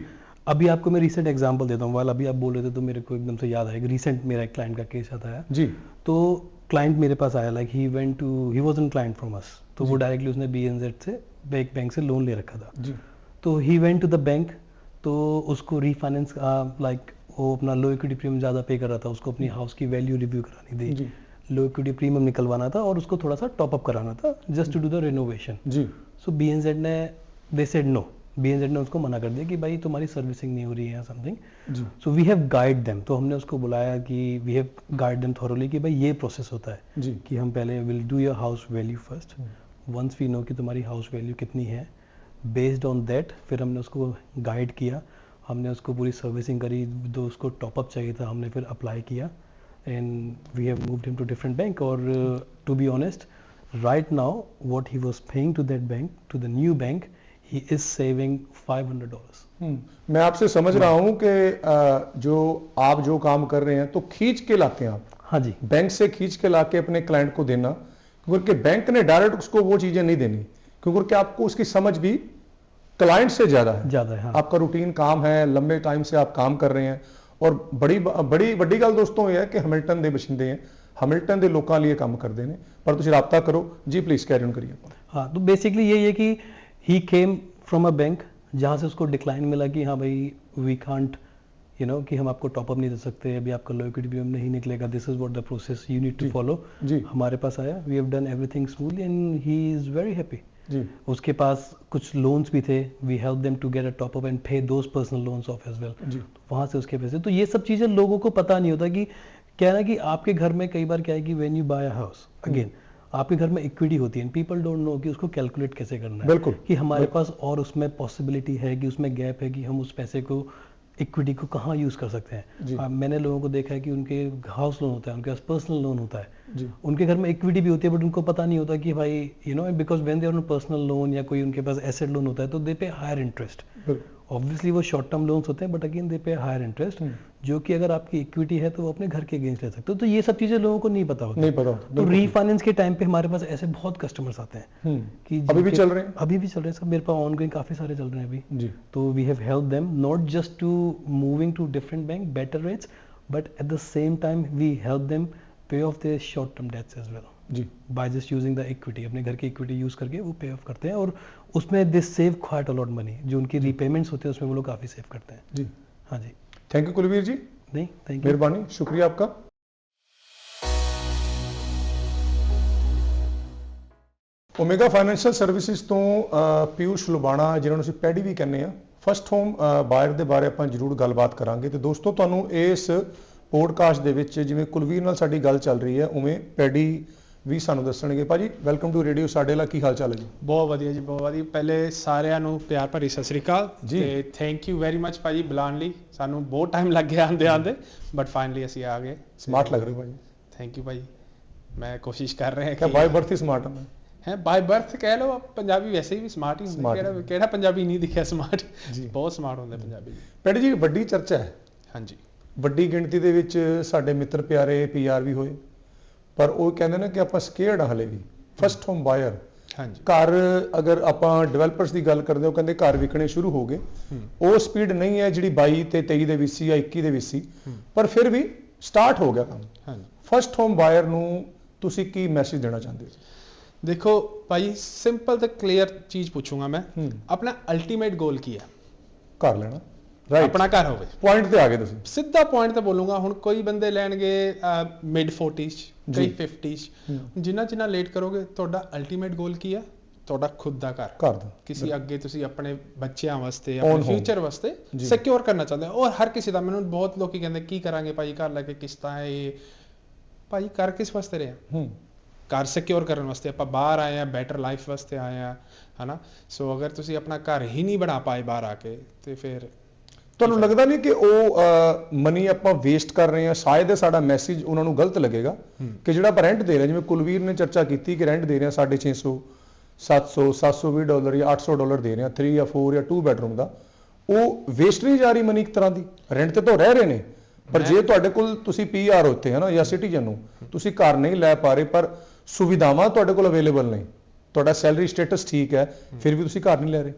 अभी आपको मैं रिसेंट एग्जांपल देता हूँ वाल अभी आप बोल रहे थे तो मेरे को एकदम से याद आया रिसेंट मेरा एक क्लाइंट का केस आता है जी तो क्लाइंट मेरे पास आया like he went to he was an client from us तो वो जी। डायरेक्टली उसने बी से बैंक बैंक से लोन ले रखा था जी तो he went to the bank तो उसको रीफाइनेंस लाइक वो अपना लो इक्विटी प्रीमियम ज़्यादा पे कर रहा था उसको अपनी हाउस की वैल्यू रिव्यू करानी थी। लो इक्विटी प्रीमियम निकलवाना था और उसको थोड़ा सा टॉप अप कराना था just to do the renovation ji. So B N Z ने they said no B N Z ने उसको मना कर दिया कि भाई तुम्हारी सर्विसिंग नहीं हो रही है something so we have guide them तो हमने उसको बुलाया कि we have guide them thoroughly कि भाई ये प्रोसेस होता है जी। कि हम पहले will do your house value first once we know कि तुम्हारी हाउस वैल्यू कितनी है बेस्ड ऑन दैट फिर हमने उसको गाइड किया। हमने उसको पूरी सर्विसिंग करी दो उसको टॉपअप चाहिए था हमने फिर अप्लाई किया। And we have moved him to different bank और to be honest right now what he was paying to that bank to the new bank he is saving 500 dollars हम्म, मैं आपसे समझ रहा हूँ कि जो आप जो काम कर रहे हैं तो खींच के लाते हैं आप। हाँ जी। बैंक से खींच के लाके अपने क्लाइंट को देना क्योंकि बैंक ने डायरेक्ट उसको वो चीज़ें नहीं देनी। क्योंकि आपको उसकी समझ भी क्लाइंट से ज्यादा है ज़्यादा है हाँ आपका रूटीन काम है लंबे टाइम से आप काम कर ਰਹੇ हैं ਔਰ ਬੜੀ ਬੜੀ ਵੱਡੀ ਗੱਲ ਦੋਸਤੋ ਇਹ ਹੈ ਕਿ ਹੈਮਿਲਟਨ ਦੇ ਵਸਿੰਦੇ ਹੈ ਹੈਮਿਲਟਨ ਦੇ ਲੋਕਾਂ ਲਈ ਇਹ ਕੰਮ ਕਰਦੇ ਨੇ ਪਰ ਤੁਸੀਂ ਰਾਬਤਾ ਕਰੋ ਜੀ ਪਲੀਜ਼ ਕੈਰੀ ਔਨ ਕਰੀਏ हाँ तो बेसिकली यही है कि ही केम फ्रॉम अ बैंक जहाँ से उसको डिक्लाइन मिला कि हाँ भाई वी कांट यू नो कि हम आपको टॉपअप नहीं दे सकते अभी आपका लो इक्विटी प्रीमियम नहीं निकलेगा this is what the process you need ji. To follow जी हमारे पास आया we have done everything smoothly and he is very happy जी। उसके पास कुछ लोन्स भी थे। We help them to get a top up and pay those personal loans off as well जी। वहाँ से उसके पैसे। तो ये सब चीज़ें लोगों को पता नहीं होता कि क्या ना कि आपके घर में कई बार क्या है कि when you buy a house again आपके घर में इक्विटी होती है पीपल डोंट नो कि उसको कैलकुलेट कैसे करना है। बिल्कुल। कि हमारे पास और उसमें पॉसिबिलिटी है कि उसमें गैप है कि हम उस पैसे को इक्विटी को कहाँ यूज़ कर सकते हैं? आ, मैंने लोगों को देखा है कि उनके हाउस लोन होता है उनके पास पर्सनल लोन होता है। उनके घर में इक्विटी भी होती है बट उनको पता नहीं होता कि भाई you know because when they are personal loan या कोई उनके पास एसेट लोन होता है तो they pay higher interest obviously वो शॉर्ट टर्म लोन्स होते हैं but again they pay higher interest जो कि अगर आपकी इक्विटी है तो वो अपने घर के अगेंस्ट ले सकते हो। तो ये सब चीज़ें लोगों को नहीं पता होता। नहीं पता होता तो रीफाइनेंस के टाइम पे हमारे पास ऐसे बहुत कस्टमर्स आते हैं हम्म, कि अभी भी चल रहे हैं? अभी भी चल रहे हैं सब मेरे पास ऑनगोइंग काफ़ी सारे चल रहे हैं अभी। जी। तो we have help them not just to moving to different bank better rates but at the same time we help them pay off their short term debts as well ਜੀ by just using the equity अपने घर की equity use करके वो पे of करते हैं और उसमें they save quite a lot money जो उनकी repayments होते हैं उसमें वो लोग काफ़ी सेव करते हैं ਜੀ हाँ जी ਥੈਂਕ ਯੂ ਕੁਲਵੀਰ ਜੀ नहीं थैंक यू ਮਿਹਰਬਾਨੀ ਸ਼ੁਕਰੀਆ ਆਪਕਾ ਓਮੇਗਾ ਫਾਈਨੈਂਸ਼ੀਅਲ ਸਰਵਿਸਿਜ਼ ਤੋਂ ਅ, ਪਿਊਸ਼ ਲੁਬਾਣਾ ਜਿਨ੍ਹਾਂ ਨੂੰ ਅਸੀਂ ਪੈਡੀ ਵੀ ਕਹਿੰਦੇ ਆ ਫਸਟ ਹੋਮ ਬਾਇਰ ਦੇ ਬਾਰੇ ਆਪਾਂ ਜ਼ਰੂਰ ਗੱਲਬਾਤ ਕਰਾਂਗੇ ਤੇ ਦੋਸਤੋ ਤੁਹਾਨੂੰ ਇਸ ਪੋਡਕਾਸਟ ਦੇ ਵਿੱਚ ਜਿਵੇਂ ਕੁਲਵੀਰ ਨਾਲ ਸਾਡੀ ਗੱਲ ਚੱਲ ਰਹੀ ਹੈ ਉਵੇਂ ਪੈਡੀ ਵੀ ਸਾਨੂੰ ਦੱਸਣਗੇ। ਭਾਜੀ ਵੈਲਕਮ ਟੂ ਰੇਡੀਓ ਸਾਡੇ ਵਾਲਾ ਕੀ ਹਾਲ ਚਾਲ ਹੈ ਜੀ? ਬਹੁਤ ਵਧੀਆ ਜੀ ਬਹੁਤ ਵਧੀਆ। ਪਹਿਲੇ ਸਾਰਿਆਂ ਨੂੰ ਪਿਆਰ ਭਰੀ ਸਤਿ ਸ੍ਰੀ ਅਕਾਲ। ਤੇ ਥੈਂਕ ਯੂ ਵੈਰੀ ਮੱਚ ਭਾਜੀ ਬੁਲਾਉਣ ਲਈ। ਸਾਨੂੰ ਬਹੁਤ ਟਾਈਮ ਲੱਗ ਗਿਆ ਆਂਦੇ ਆਂਦੇ ਬਟ ਫਾਈਨਲੀ ਅਸੀਂ ਆ ਗਏ। ਸਮਾਰਟ ਲੱਗ ਰਹੇ ਹੋ ਭਾਜੀ। ਥੈਂਕ ਯੂ ਭਾਜੀ। ਮੈਂ ਕੋਸ਼ਿਸ਼ ਕਰ ਰਿਹਾ ਕਿਆ ਬਾਈ ਬਰਥ ਹੀ ਸਮਾਰਟ ਹੈ ਹੈ ਬਾਈ ਬਰਥ ਕਹਿ ਲਓ ਪੰਜਾਬੀ ਵੈਸੇ ਵੀ ਸਮਾਰਟ ਹੀ ਹੁੰਦੇ ਕਿਹੜਾ ਹੀ। ਕਿਹੜਾ ਪੰਜਾਬੀ ਨਹੀਂ ਦਿਖਿਆ ਸਮਾਰਟ ਬਹੁਤ ਸਮਾਰਟ ਹੁੰਦੇ ਪੰਜਾਬੀ। ਪੈਡੀ ਜੀ ਵੱਡੀ ਚਰਚਾ ਹੈ। ਹਾਂਜੀ। ਵੱਡੀ ਗਿਣਤੀ ਦੇ ਵਿੱਚ ਸਾਡੇ ਮਿੱਤਰ ਪਿਆਰੇ ਪੀਆਰ ਵੀ ਹੋਏ। ਪਰ ਉਹ ਕਹਿੰਦੇ ਨੇ ਕਿ ਆਪਾਂ ਸਕੇਅਰਡ ਹਲੇ ਵੀ। ਫਸਟ ਹੋਮ ਬਾਇਰ ਹਾਂਜੀ। ਘਰ ਅਗਰ ਆਪਾਂ ਡਿਵੈਲਪਰਸ ਦੀ ਗੱਲ ਕਰਦੇ ਹਾਂ ਉਹ ਕਹਿੰਦੇ ਘਰ ਵਿਕਣੇ ਸ਼ੁਰੂ ਹੋ ਗਏ। ਉਹ ਸਪੀਡ ਨਹੀਂ ਹੈ ਜਿਹੜੀ 22 ਤੇ 23 ਦੇ ਵਿੱਚ ਸੀ ਜਾਂ 21 ਦੇ ਵਿੱਚ ਸੀ। ਪਰ ਫਿਰ ਵੀ ਸਟਾਰਟ ਹੋ ਗਿਆ ਕੰਮ। ਹਾਂਜੀ। ਫਸਟ ਹੋਮ ਬਾਇਰ ਨੂੰ ਤੁਸੀਂ ਕੀ ਮੈਸੇਜ ਦੇਣਾ ਚਾਹੁੰਦੇ ਹੋ? ਦੇਖੋ ਭਾਈ ਸਿੰਪਲ ਤੇ ਕਲੀਅਰ ਚੀਜ਼ ਪੁੱਛੂੰਗਾ ਮੈਂ। ਆਪਣਾ ਅਲਟੀਮੇਟ ਗੋਲ ਕੀ ਹੈ? ਘਰ ਲੈਣਾ। ਆਪਣਾ ਘਰ ਹੋਵੇ। ਪੁਆਇੰਟ ਤੇ ਆ ਗਏ ਤੁਸੀਂ। ਸਿੱਧਾ ਪੁਆਇੰਟ ਤੇ ਬੋਲੂੰਗਾ ਹੁਣ ਕੋਈ ਬੰਦੇ ਲੈਣਗੇ ਮਿਡ 40s ਕਈ ਜੀ। 50s ਹੂੰ, ਜਿੰਨਾ ਜਿੰਨਾ ਲੇਟ ਕਰੋਗੇ ਤੁਹਾਡਾ ਅਲਟੀਮੇਟ ਗੋਲ ਕੀ ਹੈ ਤੁਹਾਡਾ ਖੁਦ ਦਾ ਘਰ। ਘਰ ਦਾ। ਕਿਸੇ ਅੱਗੇ ਤੁਸੀਂ ਆਪਣੇ ਬੱਚਿਆਂ ਵਾਸਤੇ ਆਪਣੇ. ਫਿਊਚਰ ਵਾਸਤੇ। ਸਿਕਿਉਰ ਕਰਨਾ ਚਾਹੁੰਦੇ ਹੋ। ਔਰ ਹਰ ਕਿਸੇ ਦਾ ਮੈਨੂੰ ਬਹੁਤ ਲੋਕੀ ਕਹਿੰਦੇ ਕੀ ਕਰਾਂਗੇ ਭਾਈ? ਘਰ ਲੈ ਕੇ ਕਿਸ਼ਤਾਂ ਹੈ ਇਹ? ਭਾਈ ਕਰ ਕਿਸ ਵਾਸਤੇ ਰਿਹਾ? ਹੂੰ। ਘਰ ਸਿਕਿਉਰ ਕਰਨ ਵਾਸਤੇ। ਆਪਾਂ ਬਾਹਰ ਆਏ ਆ ਬੈਟਰ ਲਾਈਫ ਵਾਸਤੇ ਆਏ ਆ ਹਨਾ? ਸੋ ਅਗਰ ਤੁਸੀਂ ਆਪਣਾ ਘਰ ਹੀ ਨਹੀਂ ਬਣਾ ਪਾਏ ਬਾਹਰ ਆ ਕੇ ਤੇ ਫਿਰ ਤੁਹਾਨੂੰ ਲੱਗਦਾ ਨਹੀਂ ਕਿ ਉਹ ਮਨੀ ਆਪਾਂ ਵੇਸਟ ਕਰ ਰਹੇ ਹਾਂ? ਸ਼ਾਇਦ ਇਹ ਸਾਡਾ ਮੈਸੇਜ ਉਹਨਾਂ ਨੂੰ ਗਲਤ ਲੱਗੇਗਾ ਕਿ ਜਿਹੜਾ ਆਪਾਂ ਰੈਂਟ ਦੇ ਰਹੇ ਜਿਵੇਂ ਕੁਲਵੀਰ ਨੇ ਚਰਚਾ ਕੀਤੀ ਕਿ ਰੈਂਟ ਦੇ ਰਹੇ ਹਾਂ 650 700 720 ਡਾਲਰ ਜਾਂ 800 ਡਾਲਰ ਦੇ ਰਹੇ ਹਾਂ 3 ਜਾਂ 4 ਜਾਂ 2 ਬੈਡਰੂਮ ਦਾ ਉਹ ਵੇਸਟ ਨਹੀਂ ਜਾ ਰਹੀ ਮਨੀ ਇੱਕ ਤਰ੍ਹਾਂ ਦੀ। ਰੈਂਟ ਤੇ ਤਾਂ ਰਹਿ ਰਹੇ ਨੇ। ਪਰ ਜੇ ਤੁਹਾਡੇ ਕੋਲ ਤੁਸੀਂ ਪੀਆਰ ਉੱਥੇ ਹੈ ਨਾ ਜਾਂ ਸਿਟੀਜ਼ਨ ਨੂੰ ਤੁਸੀਂ ਘਰ ਨਹੀਂ ਲੈ ਪਾ ਰਹੇ ਪਰ ਸੁਵਿਧਾਵਾਂ ਤੁਹਾਡੇ ਕੋਲ ਅਵੇਲੇਬਲ ਨਹੀਂ ਤੁਹਾਡਾ ਸੈਲਰੀ ਸਟੇਟਸ ਠੀਕ ਹੈ। ਫਿਰ ਵੀ ਤੁਸੀਂ ਘਰ ਨਹੀਂ ਲੈ ਰਹੇ।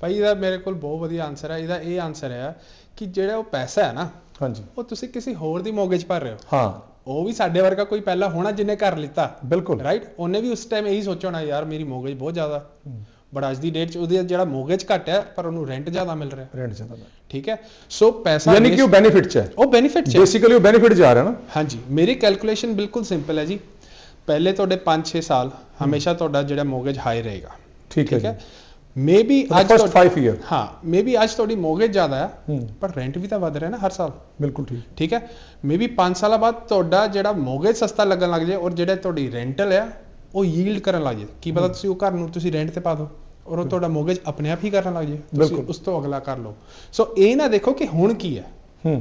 ਭਾਈ ਇਹਦਾ ਮੇਰੇ ਕੋਲ ਬਹੁਤ ਵਧੀਆ ਆਨਸਰ ਹੈ ਇਹਦਾ ਇਹ ਆਨਸਰ ਹੈ ਕਿ ਜਿਹੜਾ ਉਹ ਪੈਸਾ ਹੈ ਨਾ ਹਾਂਜੀ। ਉਹ ਤੁਸੀਂ ਕਿਸੇ ਹੋਰ ਦੀ ਮੋਗੇਜ ਭਰ ਰਹੇ ਹੋ। ਹਾਂ। ਉਹ ਵੀ ਸਾਡੇ ਵਰਗਾ ਕੋਈ ਪਹਿਲਾਂ ਹੋਣਾ ਜਿਹਨੇ ਘਰ ਲਿੱਤਾ। ਬਿਲਕੁਲ। ਰਾਈਟ ਉਹਨੇ ਵੀ ਉਸ ਟਾਈਮ ਇਹੀ ਸੋਚਿਆ ਹੋਣਾ ਯਾਰ ਮੇਰੀ ਮੋਗੇਜ ਬਹੁਤ ਜ਼ਿਆਦਾ। ਬਟ ਅੱਜ ਦੀ ਡੇਟ 'ਚ ਉਹਦੀ ਜਿਹੜਾ ਮੋਗੇਜ ਘੱਟ ਹੈ ਪਰ ਉਹਨੂੰ ਰੈਂਟ ਜ਼ਿਆਦਾ ਮਿਲ ਰਿਹਾ। ਰੈਂਟ ਜ਼ਿਆਦਾ ਠੀਕ ਹੈ? ਸੋ ਪੈਸਾ ਯਾਨੀ ਕਿ ਉਹ ਬੈਨੀਫਿਟ ਚ ਹੈ। ਉਹ ਬੈਨੀਫਿਟ ਹੈ। ਬੇਸਿਕਲੀ ਉਹ ਬੈਨੀਫਿਟ ਜਾ ਰਿਹਾ ਨਾ। ਹਾਂਜੀ। ਮੇਰੀ ਕੈਲਕੂਲੇਸ਼ਨ ਬਿਲਕੁਲ ਸਿੰਪਲ ਹੈ ਜੀ। ਪਹਿਲੇ ਤੁਹਾਡੇ 5-6 ਸਾਲ ਹਮੇਸ਼ਾ ਤੁਹਾਡਾ ਜਿਹੜਾ ਮੋਗੇਜ ਹਾਈ ਰਹੇਗਾ। ਠੀਕ ਹੈ ਮੇਬੀ ਅੱਜ ਫਸਟ ਤੁਹਾਡੀ 5 ਇਅਰ ਹਾਂ ਮੇਬੀ ਅੱਜ ਤੁਹਾਡੀ ਮੋਗੇਜ ਜ਼ਿਆਦਾ ਹੈ ਪਰ ਰੈਂਟ ਵੀ ਤਾਂ ਵਧ ਰਿਹਾ ਨਾ ਹਰ ਸਾਲ ਬਿਲਕੁਲ ਠੀਕ ਠੀਕ ਹੈ ਮੇਬੀ 5 ਸਾਲਾਂ ਬਾਅਦ ਤੁਹਾਡਾ ਜਿਹੜਾ ਮੋਗੇਜ ਸਸਤਾ ਲੱਗਣ ਲੱਗ ਜਾਏ ਔਰ ਜਿਹੜਾ ਤੁਹਾਡੀ ਰੈਂਟਲ ਹੈ ਉਹ ਯੀਲਡ ਕਰਨ ਲੱਗ ਜਾਏ ਕੀ ਪਤਾ ਤੁਸੀਂ ਉਹ ਘਰ ਨੂੰ ਤੁਸੀਂ ਰੈਂਟ ਤੇ ਪਾ ਦਿਓ ਔਰ ਉਹ ਤੁਹਾਡਾ ਮੋਗੇਜ ਆਪਣੇ ਆਪ ਹੀ ਕਰਨ ਲੱਗ ਜਾਏ ਤੁਸੀਂ। ਉਸ ਤੋਂ ਅਗਲਾ ਕਰ ਲਓ ਸੋ ਇਹ ਨਾ ਦੇਖੋ ਕਿ ਹੁਣ ਕੀ ਹੈ